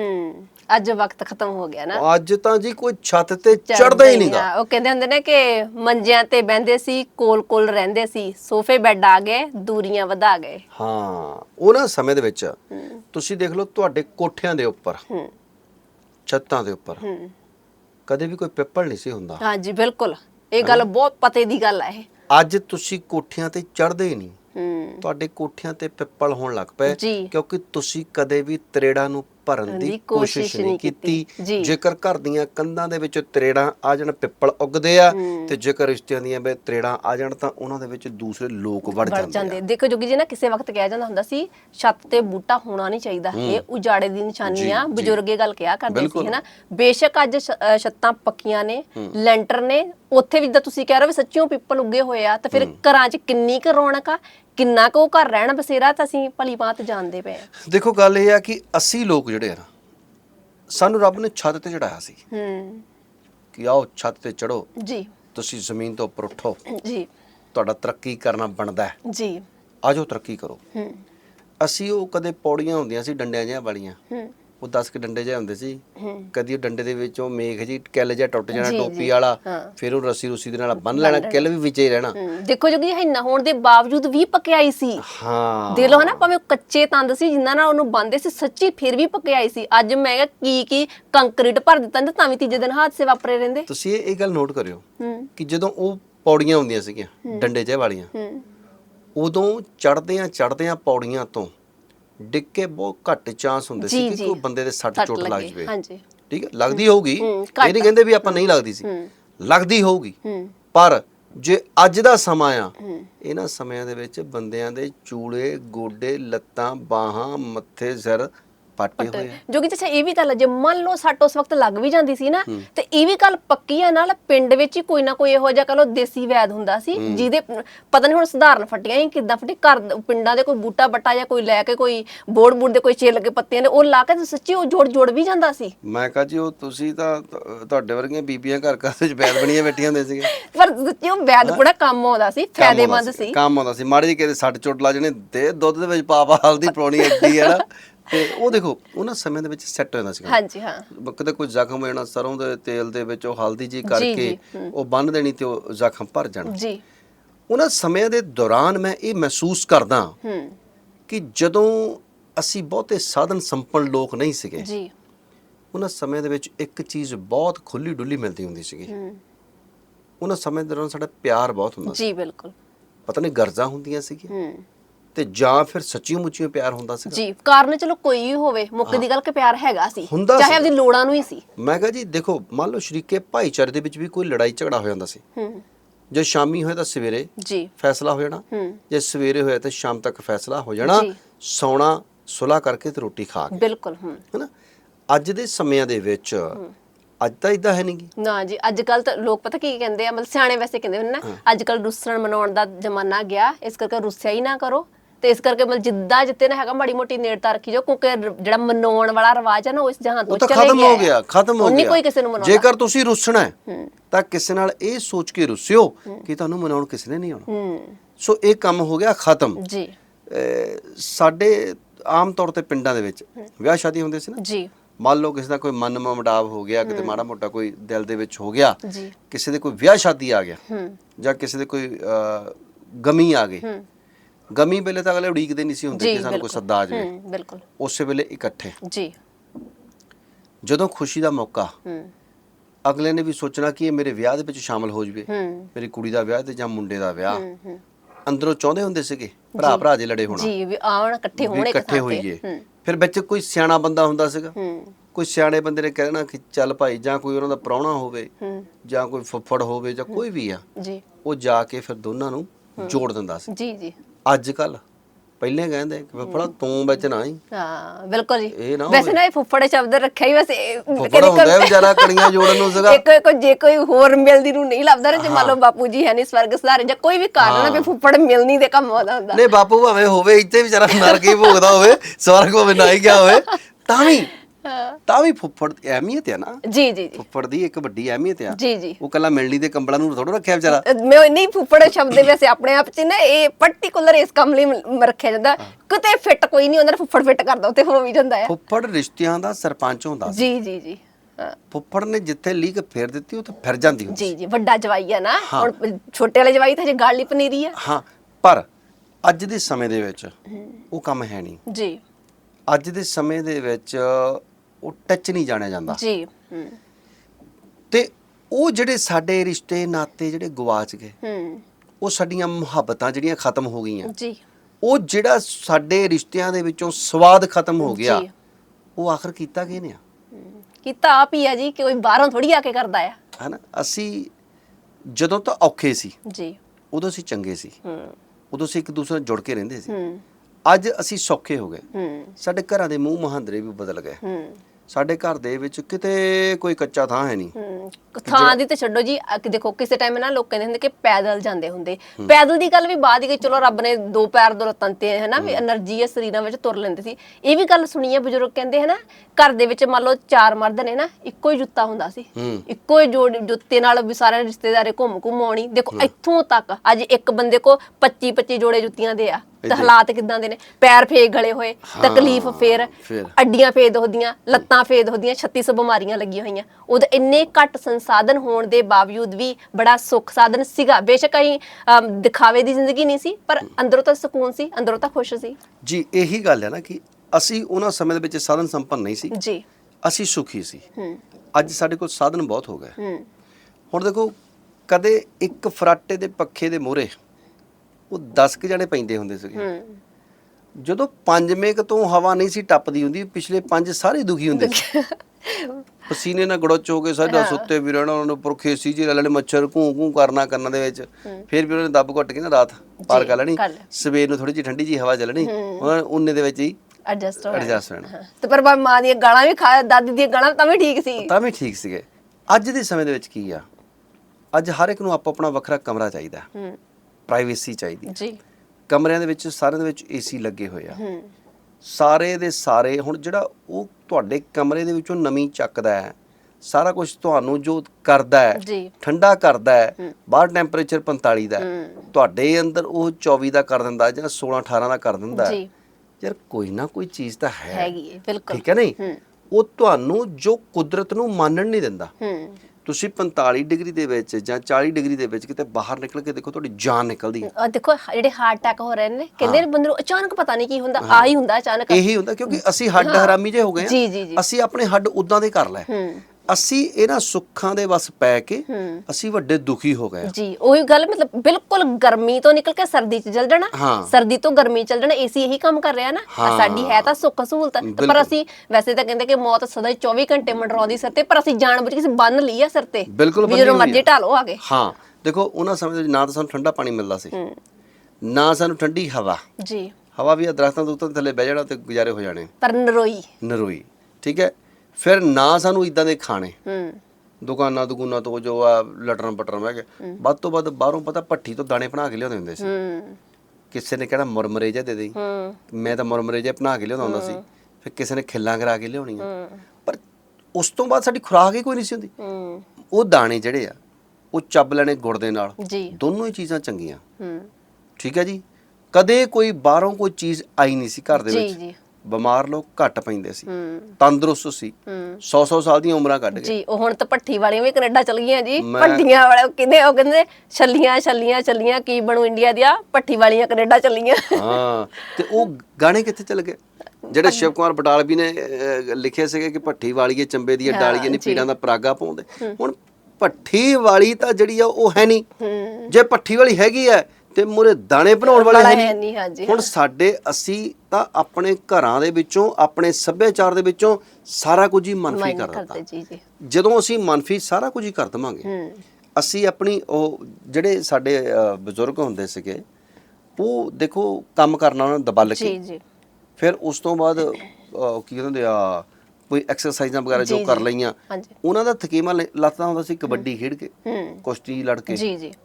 ਅੱਜ ਵਕਤ ਖਤਮ ਹੋ ਗਿਆ ਨਾ। ਅੱਜ ਤਾਂ ਜੀ ਕੋਈ ਛੱਤ ਤੇ ਚੜਦਾ ਹੀ ਨਹੀਂਗਾ ਉਹ ਕਹਿੰਦੇ ਹੁੰਦੇ ਨੇ ਕਿ ਮੰਜਿਆਂ ਤੇ ਬਹਿੰਦੇ ਸੀ ਕੋਲ ਕੋਲ ਰਹਿੰਦੇ ਸੀ ਸੋਫੇ ਬੈੱਡ ਆ ਗਏ ਦੂਰੀਆਂ ਵਧਾ ਗਏ। ਹਾਂ ਉਹਨਾਂ ਸਮੇਂ ਦੇ ਵਿੱਚ ਤੁਸੀਂ ਦੇਖ ਲਓ ਤੁਹਾਡੇ ਕੋਠਿਆਂ ਦੇ ਉੱਪਰ ਹੂੰ। ਛੱਤਾਂ ਦੇ ਉੱਪਰ। ਹੂੰ। ਕਦੇ ਵੀ ਕੋਈ ਪਿੱਪਲ ਨਹੀਂ ਸੀ ਹੁੰਦਾ। ਹਾਂਜੀ ਬਿਲਕੁਲ। ਇਹ ਗੱਲ ਬਹੁਤ ਪਤੇ ਦੀ ਗੱਲ ਹੈ ਅੱਜ ਤੁਸੀਂ ਕੋਠਿਆਂ ਤੇ ਚੜਦੇ ਹੀ ਨਹੀਂ। ਤੁਹਾਡੇ ਕੋਠਿਆਂ ਤੇ ਪਿੱਪਲ ਹੋਣ ਲੱਗ ਪਏ। ਕਿਉਂਕਿ ਤੁਸੀਂ ਕਦੇ ਵੀ ਤਰੇੜਾਂ ਨੂੰ ਭਰਨ ਦੀ ਕੋਸ਼ਿਸ਼ ਨਹੀਂ ਕੀਤੀ। ਜੇਕਰ ਘਰ ਦੀਆਂ ਕੰਧਾਂ ਦੇ ਵਿੱਚ ਤਰੇੜਾਂ ਆ ਜਾਣ ਪਿੱਪਲ ਉੱਗਦੇ ਆ ਤੇ ਜੇਕਰ ਰਿਸ਼ਤਿਆਂ ਦੀਆਂ ਵੀ ਤਰੇੜਾਂ ਆ ਜਾਣ ਤਾਂ ਉਹਨਾਂ ਦੇ ਵਿੱਚ ਦੂਸਰੇ ਲੋਕ ਵੜ ਜਾਂਦੇ ਆ। ਦੇਖੋ ਜੋਗੀ ਜੀ ਨਾ ਕਿਸੇ ਵਕਤ ਕਿਹਾ ਜਾਂਦਾ ਹੁੰਦਾ ਸੀ ਛੱਤ ਤੇ ਬੂਟਾ ਹੋਣਾ ਨਹੀਂ ਚਾਹੀਦਾ। ਇਹ ਉਜਾੜੇ ਦੀ ਨਿਸ਼ਾਨੀ ਆ। ਬਜ਼ੁਰਗ ਇਹ ਗੱਲ ਕਿਹਾ ਕਰਦੇ। ਸੀ ਹਨਾ? ਬੇਸ਼ੱਕ ਅੱਜ ਛੱਤਾਂ ਪੱਕੀਆਂ ਨੇ ਲੈਂਟਰ ਨੇ ਉੱਥੇ ਵੀ ਜਿੱਦਾਂ ਤੁਸੀਂ ਕਹਿ ਰਹੇ ਹੋ ਵੀ ਸੱਚੀਓ ਪਿੱਪਲ ਉੱਗੇ ਹੋਏ ਆ ਤਾਂ ਫਿਰ ਘਰਾਂ 'ਚ ਕਿੰਨੀ ਕੁ ਰੌਣਕ ਆ? ਕਿੰਨਾ ਕੁ ਉਹ ਘਰ ਰਹਿਣ ਬਸੇਰਾ ਤਾਂ ਅਸੀਂ ਭਲੀ ਬਾਤ ਜਾਣਦੇ ਪਏ ਆ। ਦੇਖੋ ਗੱਲ ਇਹ ਆ ਕਿ ਅਸੀਂ ਲੋਕ ਜਿਹੜੇ ਆ ਨਾ ਸਾਨੂੰ ਰੱਬ ਨੇ ਛੱਤ ਤੇ ਚੜਾਇਆ ਸੀ। ਹੂੰ। ਕਿ ਆਓ ਛੱਤ ਤੇ ਚੜੋ। ਜੀ। ਤੁਸੀਂ ਜ਼ਮੀਨ ਤੋਂ ਉੱਪਰ ਉੱਠੋ। ਜੀ। ਤੁਹਾਡਾ ਤਰੱਕੀ ਕਰਨਾ ਬਣਦਾ ਹੈ। ਜੀ। ਆਜੋ ਤਰੱਕੀ ਕਰੋ। ਹੂੰ। ਅਸੀਂ ਉਹ ਕਦੇ ਪੌੜੀਆਂ ਹੁੰਦੀਆਂ ਸੀ ਡੰਡਿਆਂ ਜਿਹੀਆਂ ਵਾਲੀਆਂ। ਹੂੰ। ਉਹ 10 ਕੇ ਡੰਡੇ ਜਿਹੇ ਹੁੰਦੇ ਸੀ। ਕਦੀ ਉਹ ਡੰਡੇ ਦੇ ਵਿੱਚ ਮੇਖ ਜੀ ਕਿੱਲ ਜਿਹਾ ਟੁੱਟ ਜਾਣਾ ਜੀ, ਟੋਪੀ ਜੀ, ਵਾਲਾ। ਫਿਰ ਉਹ ਰੱਸੀ ਰੁੱਸੀ ਦੇ ਨਾਲ ਬੰਨ ਲੈਣਾ ਕਿੱਲ ਵੀ ਵਿੱਚੇ ਹੀ ਰਹਿਣਾ। ਦੇਖੋ ਜੋਗੀ ਹਿੰਨਾ ਹੋਣ ਦੇ ਬਾਵਜੂਦ ਵੀ ਪਕਿਆਈ ਸੀ। ਹਾਂ। ਦੇਖ ਲਓ ਹਨਾ ਭਾਵੇਂ ਕੱਚੇ ਤੰਦ ਸੀ ਜਿਨ੍ਹਾਂ ਨਾਲ ਉਹਨੂੰ ਬੰਨਦੇ ਸੀ ਸੱਚੀ ਫਿਰ ਵੀ ਪਕਿਆਈ ਸੀ। ਅੱਜ ਮੈਂ ਕਿਹਾ ਕੀ ਕੀ ਕੰਕਰੀਟ ਭਰ ਦਿੱਤਾ ਤੇ ਵੀ ਤੀਜੇ ਦਿਨ ਹਾਦਸੇ ਵਾਪਰੇ ਰਹਿੰਦੇ। ਤੁਸੀਂ ਇਹ ਗੱਲ ਨੋਟ ਕਰਿਓ ਕਿ ਜਦੋਂ ਉਹ ਪੌੜੀਆਂ ਹੁੰਦੀਆਂ ਸੀਗੀਆਂ ਡੰਡੇ ਜਿਹੇ ਵਾਲੀਆਂ ਉਦੋਂ ਚੜਦਿਆਂ ਚੜਦਿਆਂ ਪੌੜੀਆਂ ਤੋਂ ਡਿੱਗ ਕੇ ਬਹੁਤ ਘੱਟ ਚਾਂਸ ਹੁੰਦੇ ਸੀ ਕਿ। ਕੋਈ ਬੰਦੇ ਦੇ ਸੱਟ ਚੋਟ ਲੱਗ ਜਵੇ ਹਾਂਜੀ। ਠੀਕ ਹੈ ਲੱਗਦੀ ਹੋਊਗੀ ਇਹ। ਨਹੀਂ ਕਹਿੰਦੇ ਵੀ ਆਪਾਂ ਨਹੀਂ ਲੱਗਦੀ ਸੀ। ਲੱਗਦੀ ਹੋਊਗੀ ਪਰ ਜੇ ਅੱਜ ਦਾ ਸਮਾਂ ਆ। ਇਹਨਾਂ ਸਮਿਆਂ ਦੇ ਵਿੱਚ ਬੰਦਿਆਂ ਦੇ ਚੂੜੇ ਗੋਡੇ ਲੱਤਾਂ ਬਾਹਾਂ ਮੱਥੇ ਸਿਰ ਪਾਟੇ ਹੋਏ ਆ। ਜੋ ਕਿ ਅੱਛਾ ਇਹ ਵੀ ਗੱਲ ਹੈ, ਜੇ ਮੰਨ ਲਓ ਸੱਟ ਉਸ ਵਕਤ ਲੱਗ ਵੀ ਜਾਂਦੀ ਸੀ ਨਾ ਤੇ ਇਹ ਵੀ ਗੱਲ ਪੱਕੀ ਆ ਨਾਲ ਪਿੰਡ ਵਿੱਚ ਹੀ ਕੋਈ ਨਾ ਕੋਈ ਇਹੋ ਜਿਹਾ ਕਹ ਲਓ ਦੇਸੀ ਵੈਦ ਹੁੰਦਾ ਸੀ ਜਿਹਦੇ ਪਤਾ ਨਹੀਂ ਹੁਣ ਸਧਾਰਨ ਫੱਟੀਆਂ ਹੀ ਕਿੱਦਾਂ ਫੱਟੀ ਘਰ ਪਿੰਡਾਂ ਦੇ ਕੋਈ ਬੂਟਾ ਬੱਟਾ ਜਾਂ ਕੋਈ ਲੈ ਕੇ ਕੋਈ ਬੋੜ ਬੂੜ ਦੇ ਕੋਈ ਛਿੱਲ ਕੇ ਪੱਤੀਆਂ ਦੇ ਉਹ ਲਾ ਕੇ ਤੇ ਸੱਚੀ ਉਹ ਜੋੜ ਜੋੜ ਵੀ ਜਾਂਦਾ ਸੀ। ਮੈਂ ਕਹਾਂ ਜੀ ਉਹ ਤੁਸੀਂ ਤਾਂ ਤ- ਤੁਹਾਡੇ ਵਰਗੀਆਂ ਬੀਬੀਆਂ ਘਰ ਘਰ ਵਿੱਚ ਬੈਲ ਬਣੀਆਂ ਬੈਠੀਆਂ ਹੁੰਦੇ ਸੀਗੇ ਪਰ ਸੱਚੀ ਉਹ ਵੈਦ ਬੜਾ ਕੰਮ ਆਉਂਦਾ ਸੀ ਕੰਮ ਆਉਂਦਾ ਫਾਇਦੇਮੰਦ ਸੀ ਕੰਮ ਆਉਂਦਾ ਸੀ। ਮਾੜੀ ਜਿਹੀ ਕਿਤੇ ਸੱਟ ਚੋਟ ਲਾ ਜਣੇ ਦੇ ਦੁੱਧ ਦੇ ਵਿੱਚ ਪਾ ਪਾ ਹਲਦੀ ਪਾਉਣੀ ਐਡੀ ਹੈ ਨਾ। ਤੇ ਉਹ ਦੇਖੋ ਉਹਨਾਂ ਸਮੇਂ ਦੇ ਵਿੱਚ ਸੈੱਟ ਹੋ ਜਾਂਦਾ ਸੀ ਹਾਂਜੀ ਹਾਂ। ਕਿਤੇ ਕੋਈ ਜ਼ਖਮ ਹੋ ਜਾਣਾ ਸਰੋਂ ਦੇ ਤੇਲ ਦੇ ਵਿੱਚ ਉਹ ਹਲਦੀ ਜੀ ਕਰਕੇ ਉਹ ਬੰਨ ਦੇਣੀ ਤੇ ਉਹ ਜ਼ਖਮ ਭਰ ਜਾਣਾ। ਜੀ। ਉਹਨਾਂ ਸਮਿਆਂ ਦੇ ਦੌਰਾਨ ਮੈਂ ਇਹ ਮਹਿਸੂਸ ਕਰਦਾ ਹੂੰ। ਕਿ ਜਦੋਂ ਅਸੀਂ ਬਹੁਤੇ ਸਾਧਨ ਸੰਪੰਨ ਲੋਕ ਨਹੀਂ ਸੀਗੇ ਜੀ। ਉਹਨਾਂ ਸਮੇਂ ਦੇ ਵਿੱਚ ਇੱਕ ਚੀਜ਼ ਬਹੁਤ ਖੁੱਲੀ ਡੁੱਲੀ ਮਿਲਦੀ ਹੁੰਦੀ ਸੀਗੀ। ਹੂੰ। ਉਹਨਾਂ ਸਮੇਂ ਦੌਰਾਨ ਸਾਡਾ ਪਿਆਰ ਬਹੁਤ ਹੁੰਦਾ ਸੀ। ਜੀ ਬਿਲਕੁਲ। ਪਤਾ ਨਹੀਂ ਗਰਜ਼ਾਂ ਹੁੰਦੀਆਂ ਸੀਗੀਆਂ। ਹੂੰ। ਤੇ ਜਾਂ ਫਿਰ ਸੱਚੀ ਮੁੱਚੀ ਪਿਆਰ ਹੁੰਦਾ ਸੀਗਾ? ਜੀ ਕਾਰਨ ਚਲੋ ਕੋਈ ਵੀ ਹੋਵੇ ਮੁੱਕ ਦੀ ਗੱਲ ਕਿ ਪਿਆਰ ਹੈਗਾ ਸੀ ਹੁੰਦਾ ਚਾਹੇ ਸੀ। ਆਪਦੀ ਲੋੜਾਂ ਨੂੰ ਹੀ ਸੀ। ਮੈਂ ਕਹਾਂ ਜੀ ਦੇਖੋ ਮੰਨ ਲਓ ਸ਼ਰੀਕੇ ਭਾਈਚਾਰੇ ਦੇ ਵਿੱਚ ਵੀ ਕੋਈ ਲੜਾਈ ਝਗੜਾ ਹੋ ਜਾਂਦਾ ਸੀ। ਹੂੰ। ਜੇ ਸ਼ਾਮੀ ਹੋਏ ਤਾਂ ਸਵੇਰੇ ਜੀ। ਫੈਸਲਾ ਹੋ ਜਾਣਾ। ਹੂੰ। ਜੇ ਸਵੇਰੇ ਹੋਇਆ ਤਾਂ ਸ਼ਾਮ ਤੱਕ ਫੈਸਲਾ ਹੋ ਜਾਣਾ। ਸੌਣਾ ਸੁਲਾ ਕਰਕੇ ਤੇ ਰੋਟੀ ਖਾ ਕੇ। ਬਿਲਕੁਲ ਹੂੰ। ਹੈਨਾ? ਅੱਜ ਦੇ ਸਮਿਆਂ ਦੇ ਵਿੱਚ ਅੱਜ ਤਾਂ ਇਦਾਂ ਹੈ ਨਹੀਂਗੀ। ਨਾ ਜੀ ਅੱਜ ਕੱਲ ਤਾਂ ਲੋਕ ਪਤਾ ਕੀ ਕਹਿੰਦੇ ਆ ਮਤਲਬ ਸਿਆਣੇ ਵੈਸੇ ਕਹਿੰਦੇ ਹੁੰਦੇ ਨਾ ਅੱਜ ਕੱਲ ਰੁੱਸਣ ਮਨਾਉਣ ਦਾ ਜ਼ਮਾਨਾ ਗਿਆ ਇਸ ਕਰਕੇ ਰੁੱਸਿਆ ਹੀ ਨਾ ਕਰੋ। ਤੇ ਇਸ ਕਰਕੇ ਮਤਲਬ ਜਿੱਦਾਂ ਜਿੱਤੇ ਨਾ ਹੈਗਾ ਮਾੜੀ ਮੋਟੀ ਨੇੜਤਾ ਰੱਖੀ ਜੋ ਕਿਉਂਕਿ ਜਿਹੜਾ ਮਨਾਉਣ ਵਾਲਾ ਰਿਵਾਜ ਹੈ ਨਾ ਜਹਾਨ ਉਹ ਤੋਂ ਚਲੇ ਖਤਮ ਗਿਆ ਹੋ ਹੈ। ਗਿਆ ਖਤਮ ਹੋ ਗਿਆ ਨਹੀਂ ਕੋਈ ਕਿਸੇ ਨੂੰ ਮਨਾਉਂਦਾ। ਜੇਕਰ ਤੁਸੀਂ ਰੁੱਸਣਾ ਹੈ ਤਾਂ ਕਿਸੇ ਨਾਲ ਇਹ ਸੋਚ ਕੇ ਰੁੱਸਿਓ ਕਿ ਤੁਹਾਨੂੰ ਮਨਾਉਣ ਕਿਸੇ ਨੇ ਨਹੀਂ ਆਉਣਾ। ਸੋ ਇਹ ਕੰਮ ਹੋ ਗਿਆ ਖਤਮ। ਜੀ। ਸਾਡੇ ਆਮ ਤੌਰ ਤੇ ਪਿੰਡਾਂ ਦੇ ਵਿੱਚ ਵਿਆਹ ਸ਼ਾਦੀ ਹੁੰਦੇ ਸੀ ਨਾ। ਜੀ। ਮੰਨ ਲਓ ਕਿਸੇ ਦਾ ਕੋਈ ਮਨ ਮਮਡਾਵ ਹੋ ਗਿਆ ਕਿਤੇ ਮਾੜਾ ਮੋਟਾ ਕੋਈ ਦਿਲ ਦੇ ਵਿੱਚ ਹੋ ਗਿਆ ਜੀ। ਕਿਸੇ ਦੇ ਕੋਈ ਵਿਆਹ ਸ਼ਾਦੀ ਆ ਗਿਆ ਹੂੰ। ਜਾਂ ਕਿਸੇ ਦੇ ਕੋਈ ਗਮੀ ਆ ਗਈ ਹੂੰ। ਗਮੀ ਵੇਲੇ ਤਾਂ ਅਗਲੇ ਉਡੀਕਦੇ ਨਹੀਂ ਸੀ ਹੁੰਦੇ ਕਿ ਸਾਨੂੰ ਕੋਈ ਸੱਦਾ ਆ ਜਾਵੇ। ਹੂੰ ਬਿਲਕੁਲ। ਉਸੇ ਵੇਲੇ ਇਕੱਠੇ। ਜੀ। ਜਦੋਂ ਖੁਸ਼ੀ ਦਾ ਮੌਕਾ ਹੂੰ। ਅਗਲੇ ਨੇ ਵੀ ਸੋਚਣਾ ਕਿ ਇਹ ਮੇਰੇ ਵਿਆਹ ਦੇ ਵਿੱਚ ਸ਼ਾਮਲ ਹੋ ਜਵੇ। ਹੂੰ। ਮੇਰੀ ਕੁੜੀ ਦਾ ਵਿਆਹ ਤੇ ਜਾਂ ਮੁੰਡੇ ਦਾ ਵਿਆਹ। ਹੂੰ, ਹੂੰ। ਅੰਦਰੋਂ ਚਾਹੁੰਦੇ ਹੁੰਦੇ ਸੀਗੇ ਭਰਾ ਭਰਾ ਜੇ ਲੜੇ ਹੋਣਾ। ਜੀ ਵੀ ਆਉਣ ਇਕੱਠੇ ਹੋਣ ਇੱਕ ਇਕੱਠੇ ਥਾਂ ਤੇ। ਹੋਈਏ। ਹੂੰ। ਫਿਰ ਵਿੱਚ ਕੋਈ ਸਿਆਣਾ ਬੰਦਾ ਹੁੰਦਾ ਸੀਗਾ। ਹੂੰ। ਕੋਈ ਸਿਆਣੇ ਬੰਦੇ ਨੇ ਕਹਿਣਾ ਕਿ ਚੱਲ ਭਾਈ ਜਾਂ ਕੋਈ ਉਹਨਾਂ ਦਾ ਪ੍ਰਾਹੁਣਾ ਹੋਵੇ ਹੂੰ। ਜਾਂ ਕੋਈ ਫੁੱਫੜ ਹੋਵੇ ਜਾਂ ਕੋਈ ਵੀ ਆ ਜੀ। ਉਹ ਜਾ ਕੇ ਫਿਰ ਦੋਨਾਂ ਨੂੰ ਜੋੜ ਦਿੰਦਾ ਸੀ। ਜੀ ਜੀ। ਅੱਜ ਕੱਲ ਪਹਿਲੇ ਕਹਿੰਦੇ ਕਿ ਫੁੱਫੜਾ ਤੂੰ ਵਿੱਚ ਨਾ ਹੀ ਹਾਂ ਬਿਲਕੁਲ ਜੀ। ਇਹ ਨਾ ਵੈਸੇ ਨਾ ਇਹ ਫੁੱਫੜੇ ਸ਼ਬਦ ਰੱਖਿਆ ਹੀ ਵੈਸੇ ਫੁੱਫੜਾ ਹੁੰਦਾ ਹੈ ਵਿਚਾਰਾ ਕਣੀਆਂ ਜੋੜਨ ਨੂੰ ਸੀਗਾ। ਇੱਕ ਇੱਕ ਜੇ ਕੋਈ ਹੋਰ ਮਿਲਦੀ ਨੂੰ ਨਹੀਂ ਲੱਭਦਾ ਨਾ ਜੇ ਮੰਨ ਲਓ ਬਾਪੂ ਜੀ ਹੈ ਨਹੀਂ ਸਵਰਗ ਸਿਧਾਰੇ ਜਾਂ ਕੋਈ ਵੀ ਕਾਰਨ ਨਾ ਵੀ ਫੁੱਫੜ ਮਿਲਣੀ ਦੇ ਕੰਮ ਆਉਂਦਾ ਹੁੰਦਾ। ਨਹੀਂ ਬਾਪੂ ਭਾਵੇਂ ਹੋਵੇ ਇੱਥੇ ਵਿਚਾਰਾ ਨਰਕ ਹੀ ਭੋਗਦਾ ਹੋਵੇ ਸਵਰਗ ਭਾਵੇਂ ਨਾ ਹੀ ਗਿਆ ਹੋਵੇ ਤਾਂ ਵੀ ਹਾਂ। ਤਾਂ ਵੀ ਫੁੱਫੜ ਦੀ ਅਹਿਮੀਅਤ ਹੈ ਨਾ। ਜੀ ਜੀ ਜੀ। ਫੁੱਫੜ ਦੀ ਇੱਕ ਵੱਡੀ ਅਹਿਮੀਅਤ ਆ। ਜੀ ਜੀ। ਉਹ ਕੱਲਾ ਮਿਲਣੀ ਦੇ ਕੰਬਲਾਂ ਨੂੰ ਥੋੜਾ ਰੱਖਿਆ ਵਿਚਾਰਾ। ਮੈਂ ਨਹੀਂ ਫੁੱਫੜ ਸ਼ਬਦ ਦੇ ਵੈਸੇ ਆਪਣੇ ਆਪ ਚ ਨਾ ਇਹ ਪਾਰਟਿਕੂਲਰ ਇਸ ਕੰਮ ਲਈ ਮ- ਰੱਖਿਆ ਜਾਂਦਾ। ਕਿਤੇ ਫਿੱਟ ਕੋਈ ਨਹੀਂ ਹੁੰਦਾ ਫੁੱਫੜ ਫਿੱਟ ਕਰਦਾ ਉੱਤੇ ਹੋ ਵੀ ਜਾਂਦਾ ਹੈ। ਫੁੱਫੜ ਰਿਸ਼ਤਿਆਂ ਦਾ ਸਰਪੰਚ ਹੁੰਦਾ ਸੀ। ਜੀ ਜੀ ਜੀ। ਹਾਂ। ਫੁੱਫੜ ਨੇ ਜਿੱਥੇ ਲੀਕ ਫੇਰ ਦਿੱਤੀ ਉਹ ਤੇ ਫਿਰ ਜਾਂਦੀ ਹੁੰਦੀ ਜੀ ਜੀ ਵੱਡਾ ਜਵਾਈ ਹੈ ਨਾ। ਹੁਣ ਛੋਟੇ ਵਾਲੇ ਜਵਾਈ ਤਾਂ ਜੇ ਗਾਲੀ ਪਨੀਰੀ ਆ। ਹਾਂ ਪਰ ਅੱਜ ਦੇ ਸਮੇਂ ਦੇ ਵਿੱਚ ਉਹ ਕੰਮ ਹੈ ਨਹੀਂ। ਜੀ। ਅੱਜ ਦੇ ਸਮੇਂ ਦੇ ਵਿੱਚ ਉਹ ਟੱਚ ਨਹੀਂ ਜਾਣਿਆ ਜਾਂਦਾ। ਜੀ ਹੂੰ। ਤੇ ਉਹ ਜਿਹੜੇ ਸਾਡੇ ਰਿਸ਼ਤੇ ਨਾਤੇ ਜਿਹੜੇ ਗਵਾਚ ਗਏ ਹੂੰ। ਉਹ ਸਾਡੀਆਂ ਮੁਹੱਬਤਾਂ ਜਿਹੜੀਆਂ ਖਤਮ ਹੋ ਗਈਆਂ। ਜੀ। ਉਹ ਜਿਹੜਾ ਸਾਡੇ ਰਿਸ਼ਤਿਆਂ ਦੇ ਵਿੱਚੋਂ ਸਵਾਦ ਖਤਮ ਹੋ ਗਿਆ। ਉਹ ਆਖਰ ਕੀਤਾ ਕਿਹਨੇ ਆ। ਕੀਤਾ ਆਪ ਹੀ ਆ ਜੀ ਕੋਈ ਬਾਹਰੋਂ ਥੋੜੀ ਆ ਕੇ ਕਰਦਾ ਆ। ਹਨਾ? ਅਸੀਂ ਜਦੋਂ ਤਾਂ ਔਖੇ ਸੀ ਜੀ। ਉਦੋਂ ਅਸੀਂ ਚੰਗੇ ਸੀ। ਹੂੰ। ਉਦੋਂ ਅਸੀਂ ਇੱਕ ਦੂਸਰੇ ਨਾਲ ਜੁੜ ਕੇ ਰਹਿੰਦੇ ਸੀ। ਹੂੰ। ਅੱਜ ਅਸੀਂ ਸੌਖੇ ਹੋ ਗਏ। ਹੂੰ। ਸਾਡੇ ਘਰਾਂ ਦੇ ਮੂੰਹ ਮਹਾਂਦਰੇ ਵੀ ਬਦਲ ਗਏ। ਹੂੰ। ਸਾਡੇ ਘਰ ਦੇ ਵਿੱਚ ਕਿਤੇ ਕੋਈ ਕੱਚਾ ਥਾਂ ਹੈ ਨਹੀਂ। ਥਾਂ ਦੀ ਤੇ ਛੱਡੋ ਜੀ ਅ- ਦੇਖੋ ਕਿਸੇ ਟਾਈਮ ਨਾ ਲੋਕ ਕਹਿੰਦੇ ਹੁੰਦੇ ਕਿ ਪੈਦਲ ਜਾਂਦੇ ਹੁੰਦੇ। ਪੈਦਲ ਦੀ ਗੱਲ ਵੀ ਬਾਅਦ ਹੀ ਗਈ, ਚਲੋ ਰੱਬ ਨੇ ਦੋ ਪੈਰ ਦੋ ਲੱਤਾਂ ਤੇ ਹੈ ਨਾ ਵੀ એનર્ਜੀ ਹੈ ਸਰੀਰਾਂ ਵਿੱਚ ਤੁਰ ਲੈਂਦੇ ਸੀ। ਇਹ ਵੀ ਗੱਲ ਸੁਣੀ ਹੈ ਬਜ਼ੁਰਗ ਕਹਿੰਦੇ ਹੈ ਨਾ ਘਰ ਦੇ ਵਿੱਚ ਮੰਨ ਲਓ ਚਾਰ ਮਰਦ ਨੇ ਨਾ ਇੱਕੋ ਹੀ ਜੁੱਤਾ ਹੁੰਦਾ ਸੀ। ਇੱਕੋ ਹੀ ਜੋੜ ਜੁੱਤੇ ਨਾਲ ਵੀ ਸਾਰੇ ਰਿਸ਼ਤੇਦਾਰੇ ਘੁੰਮ ਘੁੰਮ ਆਉਣੀ। ਦੇਖੋ ਇੱਥੋਂ ਤੱਕ ਅੱਜ ਇੱਕ ਬੰਦੇ ਕੋ 25 25 ਜੋੜੇ ਜੁੱਤੀਆਂ ਦੇ ਆ ਤੇ ਹਾਲਾਤ ਕਿਦਾਂ ਦੇ ਨੇ? ਪੈਰ ਫੇਕ ਗਲੇ ਹੋਏ ਤਕਲੀਫ ਫੇਰ ਅੱਡੀਆਂ ਫੇਦ ਹੋਦੀਆਂ ਲੱਤਾਂ ਫੇਦ ਹੁੰਦੀਆਂ 36 ਬਿਮਾਰੀਆਂ ਲੱਗੀਆਂ ਹੋਈਆਂ। ਉਹਦੇ ਇੰਨੇ ਘੱਟ ਸੰਸ ਸੰਸਾਧਨ ਹੋਣ ਦੇ ਬਾਵਜੂਦ ਵੀ ਬੜਾ ਸੁੱਖ ਸਾਧਨ ਸੀਗਾ। ਬੇਸ਼ੱਕ ਅਸੀਂ ਦਿਖਾਵੇ ਦੀ ਜ਼ਿੰਦਗੀ ਨਹੀਂ ਸੀ ਪਰ ਅੰਦਰੋਂ ਤਾਂ ਸਕੂਨ ਸੀ ਅੰਦਰੋਂ ਤਾਂ ਖੁਸ਼ ਸੀ। ਜੀ ਇਹੀ ਗੱਲ ਹੈ ਨਾ ਕਿ ਅਸੀਂ ਉਹਨਾਂ ਸਮੇਂ ਦੇ ਵਿੱਚ ਸਾਧਨ ਸੰਪੰਨ ਨਹੀਂ ਸੀ। ਜੀ। ਅਸੀਂ ਸੁਖੀ ਸੀ। ਅੱਜ ਸਾਡੇ ਕੋਲ ਸਾਧਨ ਬਹੁਤ ਹੋ ਗਏ। ਹੁਣ ਦੇਖੋ ਕਦੇ ਇੱਕ ਫਰਾਟੇ ਦੇ ਪੱਖੇ ਦੇ ਮੂਹਰੇ ਉਹ 10 ਕੁ ਜਣੇ ਪੈਂਦੇ ਹੁੰਦੇ ਸੀਗੇ। ਜਦੋਂ ਪੰਜਵੇਂ ਕੁ ਤੋਂ ਹਵਾ ਨਹੀਂ ਸੀ ਟੱਪਦੀ ਹੁੰਦੀ ਪਿਛਲੇ ਪੰਜ ਸਾਰੇ ਦੁਖੀ ਹੁੰਦੇ ਸੀ। ਪਸੀਨੇ ਨਾਲ ਗੜੋਚ ਹੋ ਕੇ ਸਾਡਾ ਸੁੱਤੇ ਵੀ ਰਹਿਣਾ ਉਹਨਾਂ ਨੂੰ ਉੱਪਰ ਖੇਸੀ ਜੀ ਲੈ ਲੈਣੇ ਮੱਛਰ ਘੂੰ ਘੂੰ ਕਰਨਾ ਕੰਨਾਂ ਦੇ ਵਿੱਚ। ਫਿਰ ਵੀ ਉਹਨਾਂ ਨੇ ਦੱਬ ਘੁੱਟ ਕੇ ਨਾ ਰਾਤ ਪਾਰ ਕਰ ਲੈਣੀ। ਸਵੇਰ ਨੂੰ ਥੋੜੀ ਜਿਹੀ ਠੰਡੀ ਜੀ ਹਵਾ ਚੱਲਣੀ ਉਹਨਾਂ ਦੇ ਵਿੱਚ ਹੀ ਐਡਜਸਟ ਹੋ ਐਡਜਸਟ ਰਹਿਣਾ। ਹਾਂ। ਤੇ ਪਰ ਮਾਂ ਦੀਆਂ ਗਾਲਾਂ ਵੀ ਖਾ ਦਾਦੀ ਦੀਆਂ ਗਾਲਾਂ ਤਾਂ ਵੀ ਠੀਕ ਸੀ। ਤਾਂ ਵੀ ਠੀਕ ਸੀਗੇ। ਅੱਜ ਦੇ ਸਮੇਂ ਦੇ ਵਿੱਚ ਕੀ ਆ? ਅੱਜ ਹਰ ਇੱਕ ਨੂੰ ਆਪੋ ਆਪਣਾ ਵੱਖਰਾ ਕਮਰਾ ਚਾਹੀਦਾ। ਹੂੰ। ਪ੍ਰਾਈਵੇਸੀ ਚਾਹੀਦੀ। ਜੀ। ਕਮਰਿਆਂ ਦੇ ਵਿੱਚ ਸਾਰਿਆਂ ਦੇ ਵਿੱਚ ਏਸੀ ਲੱਗੇ ਹੋਏ ਆ। ਹੂੰ। ਸਾਰੇ ਦੇ ਸਾਰੇ ਹੁਣ ਜਿਹੜਾ ਉਹ ਤੁਹਾਡੇ ਕਮਰੇ ਦੇ ਵਿੱਚੋਂ ਨਮੀ ਚੱਕਦਾ ਹੈ ਸਾਰਾ ਕੁਝ ਤੁਹਾਨੂੰ ਜੋ ਕਰਦਾ ਹੈ ਠੰਡਾ ਕਰਦਾ ਹੈ ਬਾਹਰ ਟੈਂਪਰੇਚਰ 45 ਦਾ ਤੁਹਾਡੇ ਅੰਦਰ ਉਹ 24 ਦਾ ਕਰ ਦਿੰਦਾ ਜਾਂ 16 18 ਦਾ ਕਰ ਦਿੰਦਾ ਹੈ। ਜੀ। ਯਾਰ ਕੋਈ ਨਾ ਕੋਈ ਚੀਜ਼ ਤਾਂ ਹੈ। ਹੈਗੀ ਹੈ ਬਿਲਕੁਲ। ਠੀਕ ਹੈ ਨਹੀਂ? ਉਹ ਤੁਹਾਨੂੰ ਜੋ ਕੁਦਰਤ ਨੂੰ ਮੰਨਣ ਨਹੀਂ ਦਿੰਦਾ। ਹੂੰ। ਤੁਸੀਂ 45 ਡਿਗਰੀ ਦੇ ਵਿੱਚ ਜਾਂ 40 ਡਿਗਰੀ ਦੇ ਵਿੱਚ ਕਿਤੇ ਬਾਹਰ ਨਿਕਲ ਕੇ ਦੇਖੋ ਤੁਹਾਡੀ ਜਾਨ ਨਿਕਲਦੀ ਹੈ। ਦੇਖੋ ਜਿਹੜੇ ਹਾਰਟ ਅਟੈਕ ਹੋ ਰਹੇ ਨੇ ਕਹਿੰਦੇ ਨੇ ਬੰਦੇ ਨੂੰ ਅਚਾਨਕ ਪਤਾ ਨਹੀਂ ਕੀ ਹੁੰਦਾ ਆ ਹੀ ਹੁੰਦਾ ਅਚਾਨਕ। ਇਹੀ ਹੁੰਦਾ ਕਿਉਂਕਿ ਅਸੀਂ ਹੱਡ ਹਰਾਮੀ ਜੇ ਹੋ ਗਏ ਜੀ ਜੀ ਅਸੀਂ ਆਪਣੇ ਹੱਡ ਉਦਾਂ ਦੇ ਕਰ ਹੂੰ। ਅਸੀਂ ਇਹਨਾਂ ਸੁੱਖਾਂ ਦੇ ਵਸ ਪੈ ਕੇ ਅਸੀਂ ਵੱਡੇ ਦੁਖੀ ਹੋ ਗਏ ਜੀ ਉਹੀ ਗੱਲ ਮਤਲਬ ਬਿਲਕੁਲ ਗਰਮੀ ਤੋਂ ਨਿਕਲ ਕੇ ਸਰਦੀ ਚ ਚਲ ਜਾਣਾ। ਸਰਦੀ ਤੋਂ ਗਰਮੀ ਚਲ ਜਾਣਾ ਏਸੀ ਇਹੀ ਕੰਮ ਕਰ ਰਿਹਾ ਨਾ। ਸਾਡੀ ਹੈ ਤਾਂ ਸੁੱਖ ਸਹੂਲਤ। ਪਰ ਅਸੀਂ ਵੈਸੇ ਤਾਂ ਕਹਿੰਦੇ ਕਿ ਮੌਤ ਸਦਾ ਹੀ 24 ਘੰਟੇ ਮੰਡਰਾਉਂਦੀ ਸਿਰ ਤੇ ਪਰ ਅਸੀਂ ਜਾਣ ਬੁੱਝ ਕੇ ਬੰਨ ਲਈ ਆ ਸਿਰ ਤੇ। ਬਿਲਕੁਲ ਜਦੋਂ ਮਰਜ਼ੀ। ਢਾਲੋ ਆ ਹਾਂ ਦੇਖੋ ਉਹਨਾਂ ਸਮੇਂ ਦੇ ਨਾ ਤਾਂ ਸਾਨੂੰ ਠੰਡਾ ਪਾਣੀ ਮਿਲਦਾ ਸੀ। ਨਾ ਸਾਨੂੰ ਠੰਡੀ ਹਵਾ। ਜੀ। ਹਵਾ ਵੀ ਦਰਖਤਾਂ ਦੇ ਉੱਤੇ ਥੱਲੇ ਬਹਿ ਜਾਣਾ ਤੇ ਗੁਜ਼ਾਰੇ ਹੋ ਜਾਣੇ। ਪਰ ਨਰੋਈ। ਨਰੋਈ ਠੀਕ ਹੈ? ਫਿਰ ਨਾ ਸਾਨੂੰ ਇਦਾਂ ਦੇ ਖਾਣੇ। ਹੂੰ। ਦੁਕਾਨਾਂ ਦੁਕਾਨਾਂ ਤੋਂ ਜੋ ਆ ਲਟਰਨ ਪਟਰਨ ਮੈਂ ਵੱਧ ਤੋਂ ਵੱਧ ਬਾਹਰੋਂ ਪਤਾ ਪੱਠੀ ਤੋਂ ਦਾਣੇ ਬਣਾ ਕੇ ਲਿਆਉਂਦੇ ਹੁੰਦੇ ਸੀ। ਹੂੰ। ਕਿਸੇ ਨੇ ਕਹਿਣਾ ਮੁਰਮਰੇ ਜਿਹਾ ਦੇ ਦੇ ਹੂੰ। ਮੈਂ ਤਾਂ ਮੁਰਮਰੇ ਜਿਹਾ ਬਣਾ ਕੇ ਲਿਆਉਂਦਾ ਹੁੰਦਾ ਸੀ। ਫਿਰ ਕਿਸੇ ਨੇ ਖਿੱਲਾਂ ਕਰਾ ਕੇ ਲਿਆਉਣੀਆਂ। ਹੂੰ। ਪਰ ਉਸ ਤੋਂ ਬਾਅਦ ਸਾਡੀ ਖੁਰਾਕ ਹੀ ਕੋਈ ਨਹੀਂ ਸੀ ਹੁੰਦੀ। ਹੂੰ। ਉਹ ਦਾਣੇ ਜਿਹੜੇ ਆ ਉਹ ਚੱਬ ਲੈਣੇ ਗੁੜ ਦੇ ਨਾਲ। ਜੀ। ਦੋਨੋਂ ਹੀ ਚੀਜ਼ਾਂ ਚੰਗੀਆਂ। ਹੂੰ। ਠੀਕ ਹੈ ਜੀ? ਕਦੇ ਕੋਈ ਬਾਹਰੋਂ ਕੋਈ ਚੀਜ਼ ਆਈ ਨਹੀਂ ਸੀ ਘਰ ਦੇ ਜੀ ਵਿੱਚ। ਜੀ। ਬਿਮਾਰ ਲੋਕ ਘੱਟ ਪੈਂਦੇ ਸੀ। ਤੰਦਰੁਸਤ ਸੀ। ਹੂੰ। 100-100 ਸਾਲ ਦੀਆਂ ਉਮਰਾਂ ਕੱਢ ਗਏ। ਜੀ ਉਹ ਹੁਣ ਤਾਂ ਪੱਠੀ ਵਾਲੀਆਂ ਵੀ ਕੈਨੇਡਾ ਚਲ ਗਈਆਂ ਜੀ। ਪੱਠੀਆਂ ਵਾਲੇ ਕਹਿੰਦੇ ਉਹ ਕਹਿੰਦੇ ਛੱਲੀਆਂ ਛੱਲੀਆਂ ਛੱਲੀਆਂ ਕੀ ਬਣੂ ਇੰਡੀਆ ਦੀਆਂ? ਪੱਠੀ ਵਾਲੀਆਂ ਕੈਨੇਡਾ ਚੱਲੀਆਂ। ਹਾਂ ਤੇ ਉਹ ਗਾਣੇ ਕਿੱਥੇ ਚਲ ਗਏ? ਜਿਹੜੇ ਸ਼ਿਵ ਕੁਮਾਰ ਬਟਾਲਵੀ ਨੇ ਲਿਖੇ ਸੀਗੇ ਕਿ ਭੱਠੀ ਵਾਲੀਏ ਚੰਬੇ ਦੀਆਂ ਡਾਲੀਆਂ ਨਹੀਂ ਜੀ। ਪੀੜਾਂ ਦਾ ਪਰਾਗਾ ਪਾਉਂਦੇ। ਹੁਣ ਭੱਠੀ ਵਾਲੀ ਤਾਂ ਜਿਹੜੀ ਆ ਉਹ ਹੈ ਨਹੀਂ। ਜੇ ਭੱਠੀ ਵਾਲੀ ਹੈਗੀ ਹੈ ਤੇ ਮੁਰੇ ਦਾਣੇ ਬਣਾਉਣ ਵਾਲੇ ਵਾਲਾ ਹੈ ਨਹੀਂ ਹਾਂਜੀ ਹੁਣ ਸਾਡੇ ਅਸੀਂ ਤਾਂ ਆਪਣੇ ਘਰਾਂ ਦੇ ਵਿੱਚੋਂ ਆਪਣੇ ਸੱਭਿਆਚਾਰ ਦੇ ਵਿੱਚੋਂ ਸਾਰਾ ਕੁਝ ਹੀ ਮਨਫੀ ਕਰ ਦਿੱਤਾ। ਕਰਦੇ ਜੀ ਜੀ। ਜਦੋਂ ਅਸੀਂ ਮਨਫੀ ਸਾਰਾ ਕੁਝ ਹੀ ਕਰ ਦਵਾਂਗੇ ਅਸੀਂ ਆਪਣੀ ਉਹ ਜਿਹੜੇ ਸਾਡੇ ਬਜ਼ੁਰਗ ਹੁੰਦੇ ਸੀਗੇ ਉਹ ਦੇਖੋ ਕੰਮ ਕਰਨਾ ਉਹਨਾਂ ਦਬਲ ਕੇ ਜੀ ਫਿਰ ਉਸ ਤੋਂ ਬਾਅਦ ਕੀ ਕਹਿੰਦੇ ਆ ਕੋਈ ਐਕਸਰਸਾਈਜ਼ਾਂ ਵਗੈਰਾ ਜੋ ਕਰ। ਲਈਆਂ। ਉਹਨਾਂ ਦਾ ਥਕੇਮਾ ਲ- ਲੱਥਦਾ ਹੁੰਦਾ ਸੀ ਕਬੱਡੀ ਖੇਡ ਕੇ ਕੁਸ਼ਤੀ ਲੜ ਕੇ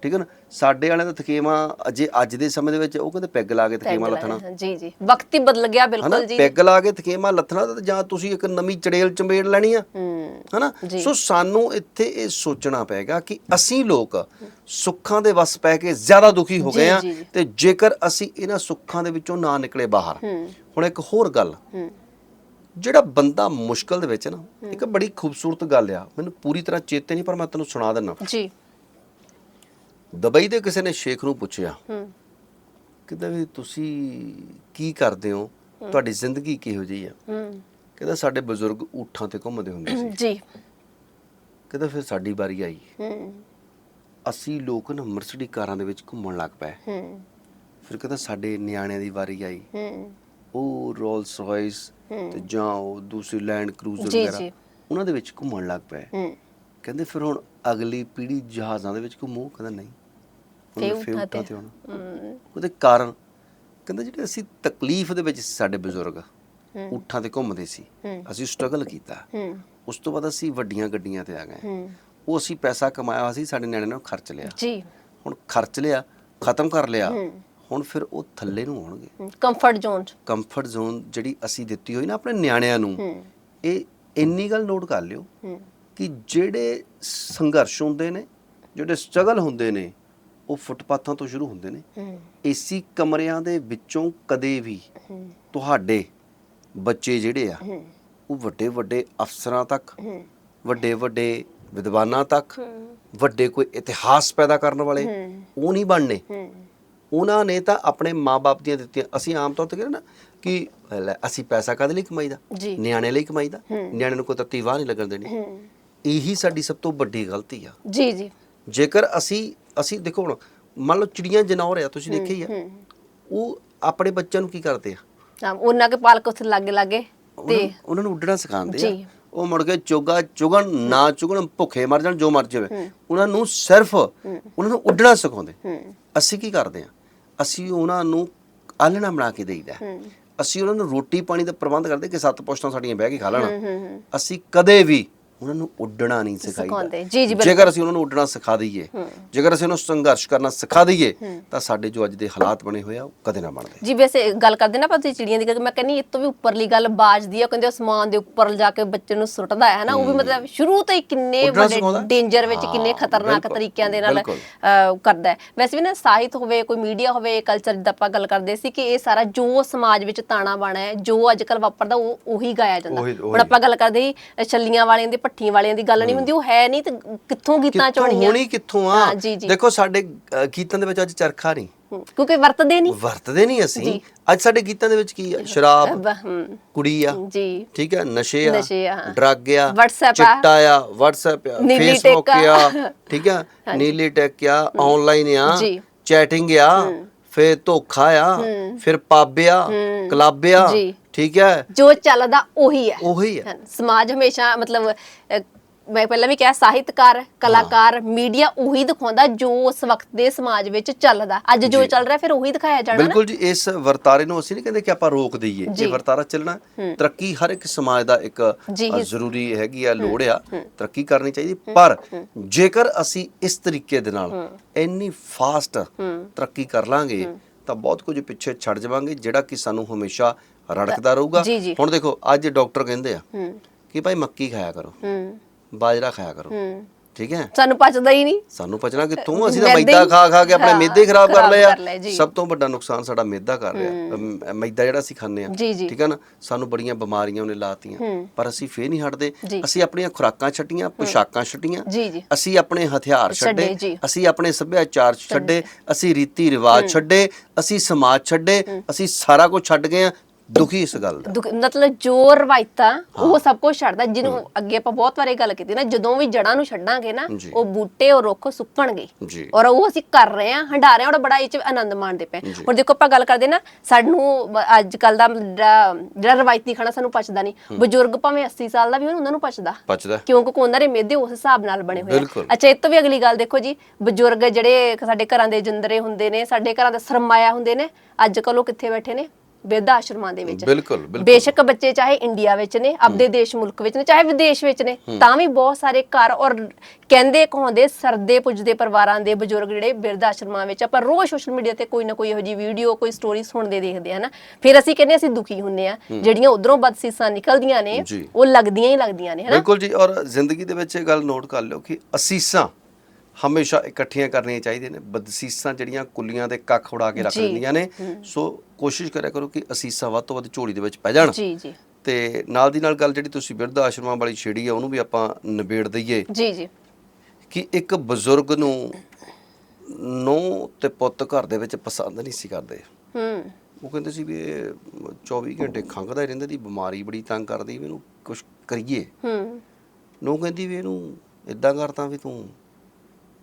ਠੀਕ ਹੈ ਨਾ? ਸਾਡੇ ਵਾਲਿਆਂ ਦਾ ਥਕੇਮਾ ਅਜੇ ਅੱਜ ਦੇ ਸਮੇਂ ਦੇ ਵਿੱਚ ਉਹ ਕਹਿੰਦੇ ਪੈਗ ਲਾ ਕੇ ਥਕੇਮਾ ਲੱਥਣਾ। ਜੀ ਜੀ। ਵਕਤ ਹੀ ਬਦਲ ਗਿਆ ਬਿਲਕੁਲ ਜੀ। ਪੈਗ ਲਾ ਕੇ ਥਕੇਮਾ ਲੱਥਣਾ ਤਾਂ ਜਾਂ ਤੁਸੀਂ ਇੱਕ ਨਵੀਂ ਚੜੇਲ ਚੰਬੇੜ ਲੈਣੀ ਆ। ਹਨਾ। ਸੋ ਸਾਨੂੰ ਇੱਥੇ ਇਹ ਸੋਚਣਾ ਪਏਗਾ ਕਿ ਅਸੀਂ ਲੋਕ ਸੁੱਖਾਂ ਦੇ ਵਸ ਪੈ ਕੇ ਜ਼ਿਆਦਾ ਦੁਖੀ ਹੋ ਗਏ ਆ। ਤੇ ਜੇਕਰ ਅਸੀਂ ਇਹਨਾਂ ਸੁੱਖਾਂ ਦੇ ਵਿੱਚੋਂ ਨਾ ਨਿਕਲੇ ਬਾਹਰ। ਹੁਣ ਇੱਕ ਹੋਰ ਗੱਲ। ਜਿਹੜਾ ਬੰਦਾ ਮੁਸ਼ਕਲ ਦੇ ਵਿੱਚ ਨਾ ਇੱਕ ਬੜੀ ਖੂਬਸੂਰਤ ਗੱਲ ਆ। ਮੈਨੂੰ ਪੂਰੀ ਤਰ੍ਹਾਂ ਚੇਤੇ ਨਹੀਂ ਪਰ ਮੈਂ ਤੈਨੂੰ ਸੁਣਾ ਦਿੰਦਾ ਜੀ। ਦੁਬਈ ਦੇ ਕਿਸੇ ਨੇ ਸ਼ੇਖ ਨੂੰ ਪੁੱਛਿਆ ਹੂੰ। ਕਹਿੰਦਾ ਵੀ ਤੁਸੀਂ ਕੀ ਕਰਦੇ ਹੋ? ਤੁਹਾਡੀ ਜ਼ਿੰਦਗੀ ਕਿਹੋ ਜਿਹੀ ਆ? ਹੂੰ। ਕਹਿੰਦਾ ਸਾਡੇ ਬਜ਼ੁਰਗ ਊਠਾਂ ਤੇ ਘੁੰਮਦੇ ਹੁੰਦੇ ਸੀ। ਜੀ। ਕਹਿੰਦਾ ਫਿਰ ਸਾਡੀ ਵਾਰੀ ਆਈ। ਹੂੰ। ਅਸੀਂ ਲੋਕ ਨਾ ਮਰਸਡੀ ਕਾਰਾਂ ਦੇ ਵਿੱਚ ਘੁੰਮਣ ਲੱਗ ਪਏ। ਹੂੰ। ਫਿਰ ਕਹਿੰਦਾ ਸਾਡੇ ਨਿਆਣਿਆਂ ਦੀ ਵਾਰੀ ਆਈ। ਹੂੰ। ਉਹ ਰੋਲਸ ਰਾਇਸ। ਤੇ ਜਾਂ ਉਹ ਦੂਸਰੀ ਲੈਂਡ ਕਰੂਜ਼ਰ ਵਗੈਰਾ। ਉਹਨਾਂ ਦੇ ਵਿੱਚ ਘੁੰਮਣ ਲੱਗ ਪਏ। ਕਹਿੰਦੇ ਫਿਰ ਹੁਣ ਅਗਲੀ ਪੀੜ੍ਹੀ ਜਹਾਜ਼ਾਂ ਦੇ ਵਿੱਚ ਘੁੰਮੂ ਕਹਿੰਦਾ ਨਹੀਂ। ਤੇ ਹੁਣ ਊਠਾਂ ਤੇ। ਤੇ ਆਉਣਾ। ਹੂੰ। ਉਹਦੇ ਕਾਰਨ ਕਹਿੰਦਾ ਜਿਹੜੇ ਅਸੀਂ ਤਕਲੀਫ ਦੇ ਵਿੱਚ ਸਾਡੇ ਬਜ਼ੁਰਗ। ਊਠਾਂ ਤੇ ਘੁੰਮਦੇ ਸੀ। ਅਸੀਂ ਸਟਰਗਲ ਕੀਤਾ। ਉਸ ਤੋਂ ਬਾਅਦ ਅਸੀਂ ਵੱਡੀਆਂ ਗੱਡੀਆਂ ਤੇ ਆ ਗਏ। ਉਹ ਅਸੀਂ ਪੈਸਾ ਕਮਾਇਆ ਸੀ ਸਾਡੇ ਨਿਆਣੇ ਨੇ ਖਰਚ ਲਿਆ। ਜੀ। ਹੁਣ ਖਰਚ ਲਿਆ ਖਤਮ ਕਰ ਲਿਆ। ਹੁਣ ਫਿਰ ਉਹ ਥੱਲੇ ਨੂੰ ਆਉਣਗੇ। ਕੰਫਰਟ ਜ਼ੋਨ ਕੰਫਰਟ ਜ਼ੋਨ ਜਿਹੜੀ ਅਸੀਂ ਦਿੱਤੀ ਹੋਈ ਨਾ ਆਪਣੇ ਨਿਆਣਿਆਂ ਨੂੰ ਇਹ ਇੰਨੀ ਗੱਲ ਨੋਟ ਕਰ ਲਿਓ ਕਿ ਜਿਹੜੇ ਸੰਘਰਸ਼ ਹੁੰਦੇ ਨੇ ਜਿਹੜੇ ਸਟਰਗਲ ਹੁੰਦੇ ਨੇ ਉਹ ਫੁੱਟਪਾਥਾਂ ਤੋਂ ਸ਼ੁਰੂ ਹੁੰਦੇ ਨੇ। ਏਸੀ ਕਮਰਿਆਂ ਦੇ ਵਿੱਚੋਂ ਕਦੇ ਵੀ ਤੁਹਾਡੇ ਬੱਚੇ ਜਿਹੜੇ ਆ ਉਹ ਵੱਡੇ ਵੱਡੇ ਅਫਸਰਾਂ ਤੱਕ ਵੱਡੇ ਵੱਡੇ ਵਿਦਵਾਨਾਂ ਤੱਕ ਵੱਡੇ ਕੋਈ ਇਤਿਹਾਸ ਪੈਦਾ ਕਰਨ ਵਾਲੇ। ਉਹ ਨਹੀਂ ਬਣਨੇ। ਉਹਨਾਂ ਨੇ ਤਾਂ ਆਪਣੇ ਮਾਪੇ ਦੀਆਂ ਦਿੱਤੀਆਂ। ਅਸੀਂ ਆਮ ਤੌਰ ਤੇ ਕਹਿੰਦੇ ਨਾ ਕਿ ਅਸੀਂ ਪੈਸਾ ਕਦੇ ਲਈ ਕਮਾਈਦਾ। ਨਿਆਣੇ ਲਈ ਕਮਾਈਦਾ। ਨਿਆਣੇ ਨੂੰ ਕੋਈ ਤੱਤੀ ਵਾਹ ਨਹੀਂ ਲੱਗਣ ਦੇਣੀ। ਇਹੀ ਸਾਡੀ ਸਭ ਤੋਂ ਵੱਡੀ ਗਲਤੀ ਆ। ਜੀ ਜੀ। ਜੇਕਰ ਅਸੀਂ ਅਸੀਂ ਦੇਖੋ ਹੁਣ ਮੰਨ ਲਓ ਚਿੜੀਆਂ ਜਨੌਰ ਆ ਤੁਸੀਂ ਦੇਖਿਆ ਹੀ ਆ। ਉਹ ਆਪਣੇ ਬੱਚਿਆਂ ਨੂੰ ਕੀ ਕਰਦੇ ਆ? ਹਾਂ ਉਹਨਾਂ ਕੇ ਪਾਲਕ ਉੱਥੇ ਲੱਗੇ ਲੱਗੇ ਤੇ ਉਹਨਾਂ ਨੂੰ ਉੱਡਣਾ ਸਿਖਾਉਂਦੇ ਆ। ਉਹ ਮੁੜ ਕੇ ਚੋਗਾ ਚੁਗਣ ਨਾ ਚੁਗਣ ਭੁੱਖੇ ਮਰ ਜਾਣ ਜੋ ਮਰ ਜਾਵੇ। ਉਹਨਾਂ ਨੂੰ ਸਿਰਫ ਉਹਨਾਂ ਨੂੰ ਉੱਡਣਾ ਸਿਖਾਉਂਦੇ। ਅਸੀਂ ਕੀ ਕਰਦੇ ਆ ਅਸੀਂ ਉਹਨਾਂ ਨੂੰ ਆਲਣਾ ਬਣਾ ਕੇ ਦੇਈਦਾ ਅਸੀਂ ਉਹਨਾਂ ਨੂੰ ਰੋਟੀ ਪਾਣੀ ਦਾ ਪ੍ਰਬੰਧ ਕਰਦੇ ਕਿ ਸੱਤ ਪੁਸ਼ਤਾਂ ਸਾਡੀਆਂ ਬਹਿ ਕੇ ਖਾ ਲੈਣਾ। ਅਸੀਂ ਕਦੇ ਵੀ ਉਹਨਾਂ ਨੂੰ ਉੱਡਣਾ ਨਹੀਂ ਸਿਖਾਈਦਾ। ਜੀ, ਜੀ। ਜੇਕਰ ਅਸੀਂ ਉਹਨਾਂ ਨੂੰ ਉੱਡਣਾ ਸਿਖਾ ਦਈਏ ਜੇਕਰ ਅਸੀਂ ਉਹਨਾਂ ਨੂੰ ਸੰਘਰਸ਼ ਕਰਨਾ ਸਿਖਾ ਦਈਏ ਤਾਂ ਸਾਡੇ ਜੋ ਅੱਜ ਦੇ ਹਾਲਾਤ ਬਣੇ ਹੋਏ ਆ ਉਹ ਕਦੇ ਨਾ ਬਣਦੇ ਜੀ ਵੈਸੇ ਗੱਲ ਕਰਦੇ ਨਾ ਆਪਾਂ ਤੁਸੀਂ ਚਿੜੀਆਂ ਦੀ ਗੱਲ ਮੈਂ ਕਹਿੰਨੀ ਇਹ ਤੋਂ ਵੀ ਉੱਪਰਲੀ ਗੱਲ ਬਾਜ ਦੀ ਆ ਕਹਿੰਦੇ ਅਸਮਾਨ ਦੇ ਉੱਪਰ ਜਾ ਕੇ ਬੱਚੇ ਨੂੰ ਸੁੱਟਦਾ ਹੈ ਨਾ ਉਹ ਵੀ ਮਤਲਬ ਸ਼ੁਰੂ ਤੋਂ ਹੀ ਕਿੰਨੇ ਵੱਡੇ। ਡੇਂਜਰ ਵਿੱਚ ਕਿੰਨੇ ਖਤਰਨਾਕ ਤਰੀਕਿਆਂ ਦੇ ਨਾਲ ਕਰਦਾ ਹੈ ਵੈਸੇ ਵੀ ਨਾ ਸਾਹਿਤ ਹੋਵੇ ਕੋਈ ਮੀਡੀਆ ਹੋਵੇ ਕਲਚਰ ਜਿੱਦਾਂ ਆਪਾਂ ਗੱਲ ਕਰਦੇ ਸੀ ਕਿ ਇਹ ਸਾਰਾ ਜੋ ਸਮਾਜ ਵਿੱਚ ਤਾਣਾ ਬਾਣਾ ਹੈ ਜੋ ਅੱਜ ਕੱਲ ਵਾਪਰਦਾ ਉਹ ਉਹੀ ਗਾਇਆ ਜਾਂਦਾ ਹੁਣ। ਆਪਾਂ ਗੱਲ ਕਰਦੇ ਸੀ ਛੱਲੀਆਂ ਵਾਲਿਆਂ ਦੀ ਭੱਠੀਆਂ ਵਾਲਿਆਂ ਦੀ ਗੱਲ ਨਹੀਂ ਹੁੰਦੀ ਉਹ ਹੈ ਨਹੀਂ ਤੇ ਕਿੱਥੋਂ ਗੀਤਾਂ ਚੋਣੀਆਂ? ਹੋਣੀ ਕਿੱਥੋਂ ਆ। ਦੇਖੋ ਸਾਡੇ ਗੀਤਾਂ ਦੇ ਵਿੱਚ ਅੱਜ ਚਰਖਾ ਨਹੀਂ। ਕਿਉਂਕਿ ਵਰਤਦੇ ਨਹੀਂ। ਵਰਤਦੇ ਨਹੀਂ ਅਸੀਂ। ਅੱਜ ਸਾਡੇ ਗੀਤਾਂ ਦੇ ਵਿੱਚ ਕੀ ਆ? ਸ਼ਰਾਬ ਕੁੜੀ ਆ। ਜੀ। ਠੀਕ ਆ? ਨਸ਼ੇ ਆ। ਡਰੱਗ ਆ। WhatsApp ਆ। ਚਿੱਟਾ ਆ। WhatsApp ਆ। Facebook ਆ। ਠੀਕ ਆ? ਨੀਲੀ ਟੈਕ ਆ। ਆਨਲਾਈਨ ਆ। ਚੈਟਿੰਗ ਆ। ਫਿਰ ਧੋਖਾ ਆ। ਫਿਰ ਪੱਬ ਆ। ਕਲੱਬ ਆ। ਜੀ। ਠੀਕ ਹੈ? ਜੋ ਚੱਲਦਾ ਉਹੀ ਹੈ। ਉਹੀ ਹੈ। ਸਮਾਜ ਹਮੇਸ਼ਾ ਮਤਲਬ ਅਹ, ਮੈਂ ਪਹਿਲਾਂ ਵੀ ਕਿਹਾ ਸਾਹਿਤਕਾਰ ਕਲਾਕਾਰ ਮੀਡੀਆ ਉਹੀ ਦਿਖਾਉਂਦਾ ਜੋ ਉਸ ਵਕਤ ਦੇ ਸਮਾਜ ਵਿੱਚ ਚੱਲਦਾ। ਅੱਜ ਜੋ ਚੱਲ ਰਿਹਾ ਫਿਰ ਉਹੀ ਦਿਖਾਇਆ ਜਾਣਾ ਨਾ। ਬਿਲਕੁਲ ਜੀ ਇਸ ਵਰਤਾਰੇ ਨੂੰ ਅਸੀਂ ਨਹੀਂ ਕਹਿੰਦੇ ਕਿ ਆਪਾਂ ਰੋਕ ਦਈਏ। ਜੀ। ਇਹ ਵਰਤਾਰਾ ਚੱਲਣਾ ਤਰੱਕੀ ਹਰ ਇੱਕ ਸਮਾਜ ਦਾ ਇੱਕ ਜੀ। ਅ, ਜ਼ਰੂਰੀ ਹੈਗੀ ਆ ਲੋੜ ਆ। ਤਰੱਕੀ ਕਰਨੀ ਚਾਹੀਦੀ। ਪਰ ਜੇਕਰ ਅਸੀਂ ਇਸ ਤਰੀਕੇ ਦੇ ਨਾਲ ਇੰਨੀ ਫਾਸਟ ਤਰੱਕੀ ਕਰ ਲਾਂਗੇ ਤਾਂ ਬਹੁਤ ਕੁਝ ਪਿੱਛੇ ਛੱਡ ਜਾਵਾਂਗੇ ਜਿਹੜਾ ਕਿ ਸਾਨੂੰ ਹਮੇਸ਼ਾ ਰੜਕਦਾ ਰਹੂਗਾ। ਹੁਣ ਦੇਖੋ ਅੱਜ ਡਾਕਟਰ ਕਹਿੰਦੇ ਆ ਕਿ ਭਾਈ ਮੱਕੀ ਖਾਇਆ ਕਰੋ। ਬਾਜਰਾ ਖਾਇਆ ਕਰੋ। ਠੀਕ ਹੈ? ਸਾਨੂੰ ਪਚਦਾ ਹੀ ਨਹੀਂ। ਸਾਨੂੰ ਪਚਣਾ ਕਿੱਥੋਂ? ਅਸੀਂ ਤਾਂ ਮੈਦੇ ਖਾ ਖਾ ਕੇ ਆਪਣੇ ਮੈਦੇ ਖਰਾਬ ਕਰ ਲਏ ਆ। ਸਭ ਤੋਂ ਵੱਡਾ ਨੁਕਸਾਨ ਸਾਡਾ ਮੈਦਾ ਕਰ ਰਿਹਾ। ਮੈਦਾ ਜਿਹੜਾ ਅਸੀਂ ਖਾਂਦੇ ਆ। ਠੀਕ ਹੈ ਨਾ? ਸਾਨੂੰ ਬੜੀਆਂ ਬਿਮਾਰੀਆਂ ਉਹਨੇ ਲਾਤੀਆਂ। ਪਰ ਅਸੀਂ ਫੇਰ ਨਹੀਂ ਹਟਦੇ। ਅਸੀਂ ਆਪਣੀਆਂ ਖੁਰਾਕਾਂ ਛੱਡੀਆਂ ਪੁਸ਼ਾਕਾਂ ਛੱਡੀਆਂ। ਅਸੀਂ ਆਪਣੇ ਹਥਿਆਰ ਛੱਡੇ। ਅਸੀਂ ਆਪਣੇ ਸੱਭਿਆਚਾਰ ਛੱਡੇ। ਅਸੀਂ ਰੀਤੀ ਰਿਵਾਜ ਛੱਡੇ। ਅਸੀਂ ਸਮਾਜ ਛੱਡੇ। ਅਸੀਂ ਸਾਰਾ ਕੁਝ ਛੱਡ ਗਏ ਆ। ਦੁਖੀ ਇਸ ਗੱਲ ਦਾ। ਦੁੱਖ- ਮਤਲਬ ਜੋ ਰਵਾਇਤਾਂ ਉਹ ਸਭ ਕੁਝ ਛੱਡਦਾ। ਜਿਹਨੂੰ ਅੱਗੇ ਆਪਾਂ ਬਹੁਤ ਵਾਰੀ ਗੱਲ ਕੀਤੀ ਨਾ ਜਦੋਂ ਵੀ ਜੜਾਂ ਨੂੰ ਛੱਡਾਂਗੇ ਨਾ ਜੀ। ਉਹ ਬੂਟੇ ਉਹ ਰੁੱਖ ਸੁੱਕਣਗੇ। ਜੀ। ਔਰ ਉਹ ਅਸੀਂ ਕਰ ਰਹੇ ਹਾਂ ਹੰਡਾ ਰਹੇ ਹਾਂ ਔਰ ਬੜਾ ਇਹ ਚ ਆਨੰਦ ਮਾਣਦੇ ਪਏ ਹਾਂ। ਹੁਣ ਦੇਖੋ ਆਪਾਂ ਗੱਲ ਕਰਦੇ ਨਾ ਸਾਨੂੰ ਅੱਜ ਕੱਲ ਦਾ ਜਿਹੜਾ ਜਿਹੜਾ ਰਵਾਇਤੀ ਖਾਣਾ ਸਾਨੂੰ ਪਚਦਾ ਨਹੀਂ। ਬਜ਼ੁਰਗ ਭਾਵੇਂ 80 ਸਾਲ ਦਾ ਵੀ ਹੋਣ ਉਹਨਾਂ ਨੂੰ ਪਚਦਾ। ਪਚਦਾ। ਕਿਉਂਕਿ ਉਹਨਾਂ ਦੇ ਮਿਹਦੇ ਉਸ ਹਿਸਾਬ ਨਾਲ ਬਣੇ ਹੋਏ ਬਿਲਕੁਲ। ਆ ਅੱਛਾ ਇਹ ਤੋਂ ਵੀ ਅਗਲੀ ਗੱਲ ਦੇਖੋ ਜੀ। ਬਜ਼ੁਰਗ ਜਿਹੜੇ ਸਾਡੇ ਘਰਾਂ ਦੇ ਜਿੰਦਰੇ ਹੁੰਦੇ ਨੇ ਸਾਡੇ ਘਰਾਂ ਦਾ ਸਰਮਾਇਆ ਹੁੰਦੇ ਨੇ ਅੱਜ ਕੱਲ ਉਹ ਕਿੱਥੇ ਬੈਠੇ ਨੇ? ਬਿਰਧ ਆਸ਼ਰਮਾਂ ਦੇ ਵਿੱਚ। ਬਿਲਕੁਲ ਬਿਲਕੁਲ। ਬੇਸ਼ੱਕ ਬੱਚੇ ਚਾਹੇ ਇੰਡੀਆ ਵਿੱਚ ਨੇ ਆਪਦੇ ਦੇਸ਼ ਮੁਲਕ ਵਿੱਚ ਨੇ ਚਾਹੇ ਵਿਦੇਸ਼ ਵਿੱਚ ਨੇ ਤਾਂ ਵੀ ਬਹੁਤ ਸਾਰੇ ਘਰ ਔਰ ਕਹਿੰਦੇ ਕਹਾਉਂਦੇ ਸਰਦੇ ਪੁੱਜਦੇ ਪਰਿਵਾਰਾਂ ਦੇ ਬਜ਼ੁਰਗ ਜਿਹੜੇ ਬਿਰਧ ਆਸ਼ਰਮਾਂ ਵਿੱਚ ਆਪਾਂ ਰੋਜ਼ ਸੋਸ਼ਲ ਮੀਡੀਆ ਤੇ ਕੋਈ ਨਾ ਕੋਈ ਇਹੋ ਜਿਹੀ ਵੀਡੀਓ ਕੋਈ ਸਟੋਰੀ ਸੁਣਦੇ ਦੇਖਦੇ ਆ ਨਾ। ਫਿਰ ਅਸੀਂ ਕਹਿੰਦੇ ਅਸੀਂ ਦੁਖੀ ਹੁੰਨੇ ਆ ਜਿਹੜੀਆਂ ਉਧਰੋਂ ਬਦਸੀਸਾਂ ਨਿਕਲਦੀਆਂ ਨੇ ਜੀ। ਉਹ ਲੱਗਦੀਆਂ ਹੀ ਲੱਗਦੀਆਂ ਨੇ ਹਨਾ? ਬਿਲਕੁਲ ਜੀ ਔਰ ਜ਼ਿੰਦਗੀ ਦੇ ਵਿੱਚ ਇਹ ਗੱਲ ਨੋਟ ਕਰ ਲਿਓ ਕਿ ਅਸੀਸਾਂ ਹਮੇਸ਼ਾ ਇਕੱਠੀਆਂ ਕਰਨੀਆਂ ਚਾਹੀਦੀਆਂ ਨੇ ਬਦਸੀਸਾਂ ਜਿਹੜੀਆਂ ਕੁੱਲੀਆਂ ਦੇ ਕੱਖ ਉਡਾ ਕੇ ਰੱਖ। ਦਿੰਦੀਆਂ ਨੇ। ਸੋ ਕੋਸ਼ਿਸ਼ ਕਰਿਆ ਕਰੋ ਕਿ ਅਸੀਸਾਂ ਵੱਧ ਤੋਂ ਵੱਧ ਝੋਲੀ ਦੇ ਵਿੱਚ ਪੈ ਜਾਣ। ਜੀ ਜੀ। ਤੇ ਨਾਲ ਦੀ ਨਾਲ ਗੱਲ ਜਿਹੜੀ ਤੁਸੀਂ ਬਿਰਧ ਆਸ਼ਰਮਾਂ ਵਾਲੀ ਛੇੜੀ ਆ ਉਹਨੂੰ ਵੀ ਆਪਾਂ ਨਿਬੇੜ ਦਈਏ। ਜੀ ਜੀ। ਕਿ ਇੱਕ ਬਜ਼ੁਰਗ ਨੂੰ ਨੌ ਤੇ ਪੁੱਤ ਘਰ ਦੇ ਵਿੱਚ ਪਸੰਦ ਨਹੀਂ ਸੀ ਕਰਦੇ। ਹੂੰ। ਉਹ ਕਹਿੰਦੇ ਸੀ ਵੀ ਇਹ 24 ਘੰਟੇ ਖੰਘਦਾ ਹੀ ਰਹਿੰਦਾ ਦੀ ਬਿਮਾਰੀ ਬੜੀ ਤੰਗ ਕਰਦੀ ਵੀ ਇਹਨੂੰ ਕੁਝ ਕਰੀਏ। ਹੂੰ। ਨੂੰ ਕਹਿੰਦੀ ਵੀ ਇਹਨੂੰ ਇਦਾਂ ਕਰਤਾ ਵੀ ਤੂੰ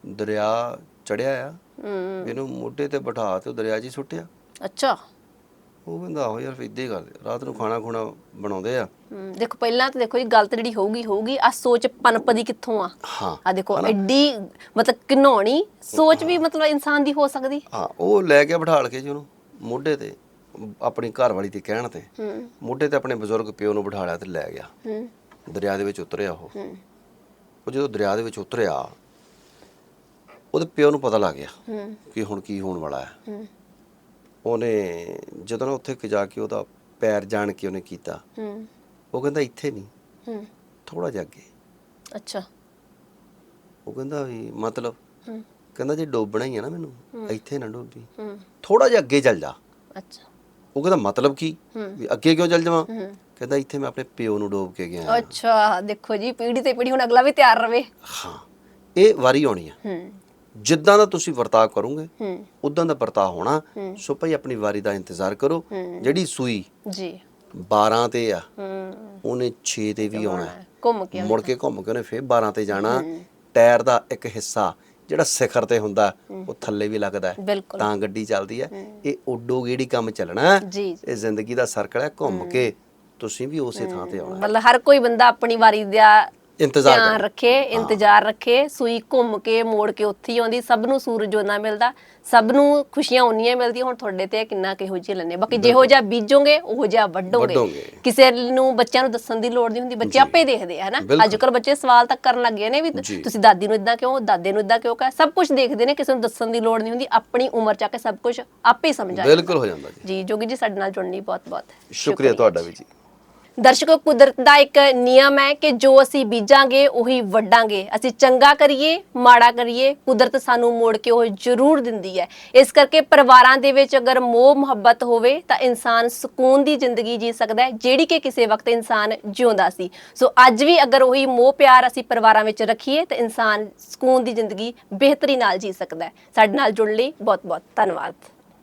ਦਰਿਆ ਚੜਿਆ ਆ। ਹੂੰ। ਇਹਨੂੰ ਮੋਢੇ ਤੇ ਬਿਠਾ ਤੇ ਉਹ ਦਰਿਆ 'ਚ ਹੀ ਸੁੱਟਿਆ। ਅੱਛਾ। ਉਹ ਕਹਿੰਦਾ ਆਹੋ ਯਾਰ ਇਦਾਂ ਹੀ ਕਰਦੇ ਰਾਤ ਨੂੰ ਖਾਣਾ ਖੁਣਾ ਬਣਾਉਂਦੇ ਆ। ਹਮ, ਦੇਖੋ ਪਹਿਲਾਂ ਤਾਂ ਦੇਖੋ ਜੀ ਗੱਲ ਤਾਂ ਜਿਹੜੀ ਹੋਊਗੀ ਹੋਊਗੀ। ਆ ਸੋਚ ਪਨਪਦੀ ਕਿੱਥੋਂ ਆ? ਹਾਂ ਆ ਦੇਖੋ ਐਡੀ ਮਤਲਬ ਘਿਨੌਣੀ ਸੋਚ ਵੀ ਮਤਲਬ ਇਨਸਾਨ ਦੀ ਹੋ ਸਕਦੀ। ਹਾਂ ਉਹ ਲੈ ਕੇ ਬਿਠਾਲ ਕੇ ਜੀ ਉਹਨੂੰ ਮੋਢੇ ਤੇ ਆਪਣੀ ਘਰ ਵਾਲੀ ਤੇ ਕਹਿਣ ਤੇ। ਹੂੰ। ਮੋਢੇ ਤੇ ਆਪਣੇ ਬਜ਼ੁਰਗ ਪਿਓ ਨੂੰ ਬਿਠਾ ਲਿਆ ਤੇ ਲੈ ਗਿਆ। ਹੂੰ। ਦਰਿਆ ਦੇ ਵਿੱਚ ਉਤਰਿਆ ਉਹ। ਹੂੰ। ਉਹ ਜਦੋਂ ਦਰਿਆ ਦੇ ਵਿੱਚ ਉਤਰਿਆ ਉਹਦੇ ਪਿਓ ਨੂੰ ਪਤਾ ਲੱਗ ਗਿਆ ਹੂੰ। ਕਿ ਹੁਣ ਕੀ ਹੋਣ ਵਾਲਾ ਹੈ। ਹੂੰ। ਉਹਨੇ ਜਦੋਂ ਨਾ ਉੱਥੇ ਜਾ ਕੇ ਉਹਦਾ ਪੈਰ ਜਾਣ ਕੇ ਉਹਨੇ ਕੀਤਾ ਹੂੰ। ਉਹ ਕਹਿੰਦਾ ਇੱਥੇ ਨਹੀਂ ਹੂੰ। ਥੋੜਾ ਜਿਹਾ ਅੱਗੇ। ਅੱਛਾ। ਉਹ ਕਹਿੰਦਾ ਵੀ ਮਤਲਬ ਹੂੰ। ਕਹਿੰਦਾ ਜੇ ਡੋਬਣਾ ਹੀ ਆ ਨਾ ਮੈਨੂੰ ਇੱਥੇ ਨਾ ਡੋਬੀ। ਹੂੰ। ਥੋੜਾ ਜਿਹਾ ਅੱਗੇ ਚੱਲ ਜਾ। ਅੱਛਾ। ਉਹ ਕਹਿੰਦਾ ਮਤਲਬ ਕੀ। ਵੀ ਅੱਗੇ ਕਿਉਂ ਚੱਲ ਜਾਵਾਂ? ਕਹਿੰਦਾ ਇੱਥੇ ਮੈਂ ਆਪਣੇ ਪਿਓ ਨੂੰ ਡੋਬ ਕੇ ਗਿਆ। ਅੱਛਾ ਦੇਖੋ ਜੀ ਪੀੜੀ ਤੇ ਪੀੜੀ ਹੁਣ ਅਗਲਾ ਵੀ ਤਿਆਰ ਰਵੇ। ਹਾਂ। ਇਹ ਵਾਰੀ ਆਉਣੀ ਆ। ਹੂੰ। ਜਿੱਦਾਂ ਦਾ ਤੁਸੀਂ ਵਰਤਾਅ ਕਰੋਗੇ ਉਦਾਂ ਦਾ ਵਰਤਾਅ ਹੋਣਾ। ਸੋ ਭਾਈ ਆਪਣੀ ਵਾਰੀ ਦਾ ਇੰਤਜ਼ਾਰ ਕਰੋ। ਜਿਹੜੀ ਸੂਈ ਜੀ। 12 ਤੇ ਆ ਹੂੰ। ਉਹਨੇ 6 ਤੇ ਵੀ ਆਉਣਾ। ਘੁੰਮ ਕੇ ਮੁੜ ਕੇ ਘੁੰਮ ਕੇ ਉਹਨੇ ਫੇਰ 12 ਤੇ ਜਾਣਾ। ਟਾਇਰ ਦਾ ਇੱਕ ਹਿੱਸਾ ਜਿਹੜਾ ਸਿਖਰ ਤੇ ਹੁੰਦਾ ਉਹ ਥੱਲੇ ਵੀ ਲੱਗਦਾ ਤਾਂ ਗੱਡੀ ਚੱਲਦੀ ਹੈ। ਇਹ ਉੱਡੋ ਗੇੜੀ ਕੰਮ ਚੱਲਣਾ ਇਹ ਜ਼ਿੰਦਗੀ ਦਾ ਸਰਕਲ ਹੈ। ਘੁੰਮ ਕੇ ਤੁਸੀਂ ਵੀ ਉਸੇ ਥਾਂ ਤੇ ਆਉਣਾ। ਮਤਲਬ ਹਰ ਕੋਈ ਬੰਦਾ ਆਪਣੀ ਵਾਰੀ ਦਾ ਇੰਤਜ਼ਾਰ ਧਿਆਨ। ਰੱਖੇ ਇੰਤਜ਼ਾਰ ਰੱਖੇ ਸੂਈ ਘੁੰਮ ਕੇ ਮੋੜ ਕੇ ਉੱਥੇ ਹੀ ਆਉਂਦੀ ਸਭ ਨੂੰ ਸੂਰਜ ਉਹਨਾਂ ਮਿਲਦਾ ਸਭ ਨੂੰ ਖੁਸ਼ੀਆਂ ਉਨੀਆਂ ਮਿਲਦੀਆਂ ਹੁਣ ਤੁਹਾਡੇ ਤੇ ਕਿੰਨਾ ਕਿਹੋ ਜਿਹੇ ਲੈਣੇ ਬਾਕੀ ਜਿਹੋ ਜਿਹਾ ਬੀਜੋਗੇ ਉਹੋ ਜਿਹਾ ਵੱਢੋਗੇ। ਕਿਸੇ ਨੂੰ ਬੱਚਿਆਂ ਨੂੰ ਦੱਸਣ ਦੀ ਲੋੜ ਨਹੀਂ ਹੁੰਦੀ ਬੱਚੇ ਆਪੇ ਦੇਖਦੇ ਆ ਹਨਾ। ਅੱਜ ਕੱਲ ਬੱਚੇ ਸਵਾਲ ਤੱਕ ਕਰਨ ਲੱਗੇ ਨੇ ਵੀ। ਤੁਸੀਂ ਦਾਦੀ ਨੂੰ ਇਦਾਂ ਕਿਉਂ ਦਾਦੇ ਨੂੰ ਇਦਾਂ ਕਿਉਂ ਕਹ ਸਭ ਕੁਝ ਦੇਖਦੇ ਨੇ ਕਿਸੇ ਨੂੰ ਦੱਸਣ ਦੀ ਲੋੜ ਨਹੀਂ ਹੁੰਦੀ ਆਪਣੀ ਉਮਰ ਚ ਆ ਕੇ ਸਭ ਕੁਝ ਆਪੇ ਸਮਝ ਆ ਜਾਂਦਾ। ਬਿਲਕੁਲ ਹੋ ਜਾਂਦਾ ਜੀ। ਜੀ ਜੋਗੀ ਜੀ ਸਾਡੇ ਨਾਲ ਜੁੜਨ ਬਹੁਤ ਬਹੁਤ ਸ਼ੁਕਰੀਆ ਤੁਹਾਡਾ ਵੀ ਜੀ। ਦਰਸ਼ਕੋ, ਕੁਦਰਤ ਦਾ ਇੱਕ ਨਿਯਮ ਹੈ ਕਿ ਜੋ ਅਸੀਂ ਬੀਜਾਂਗੇ, ਉਹੀ ਵੱਢਾਂਗੇ। ਅਸੀਂ ਚੰਗਾ ਕਰੀਏ, ਮਾੜਾ ਕਰੀਏ, ਕੁਦਰਤ ਸਾਨੂੰ ਮੋੜ ਕੇ ਉਹ ਜ਼ਰੂਰ ਦਿੰਦੀ ਹੈ। ਇਸ ਕਰਕੇ ਪਰਿਵਾਰਾਂ ਦੇ ਵਿੱਚ ਅਗਰ ਮੋਹ, ਮੁਹੱਬਤ ਹੋਵੇ, ਤਾਂ ਇਨਸਾਨ ਸਕੂਨ ਦੀ ਜ਼ਿੰਦਗੀ ਜੀ ਸਕਦਾ ਹੈ, ਜਿਹੜੀ ਕਿ ਕਿਸੇ ਵਕਤ ਇਨਸਾਨ ਜਿਉਂਦਾ ਸੀ। ਸੋ ਅੱਜ ਵੀ ਅਗਰ ਉਹੀ ਮੋਹ, ਪਿਆਰ ਅਸੀਂ ਪਰਿਵਾਰਾਂ ਵਿੱਚ ਰੱਖੀਏ, ਤਾਂ ਇਨਸਾਨ ਸਕੂਨ ਦੀ ਜ਼ਿੰਦਗੀ ਬਿਹਤਰੀ ਨਾਲ ਜੀ ਸਕਦਾ ਹੈ। ਸਾਡੇ ਨਾਲ ਜੁੜਨ ਲਈ ਬਹੁਤ ਬਹੁਤ ਧੰਨਵਾਦ।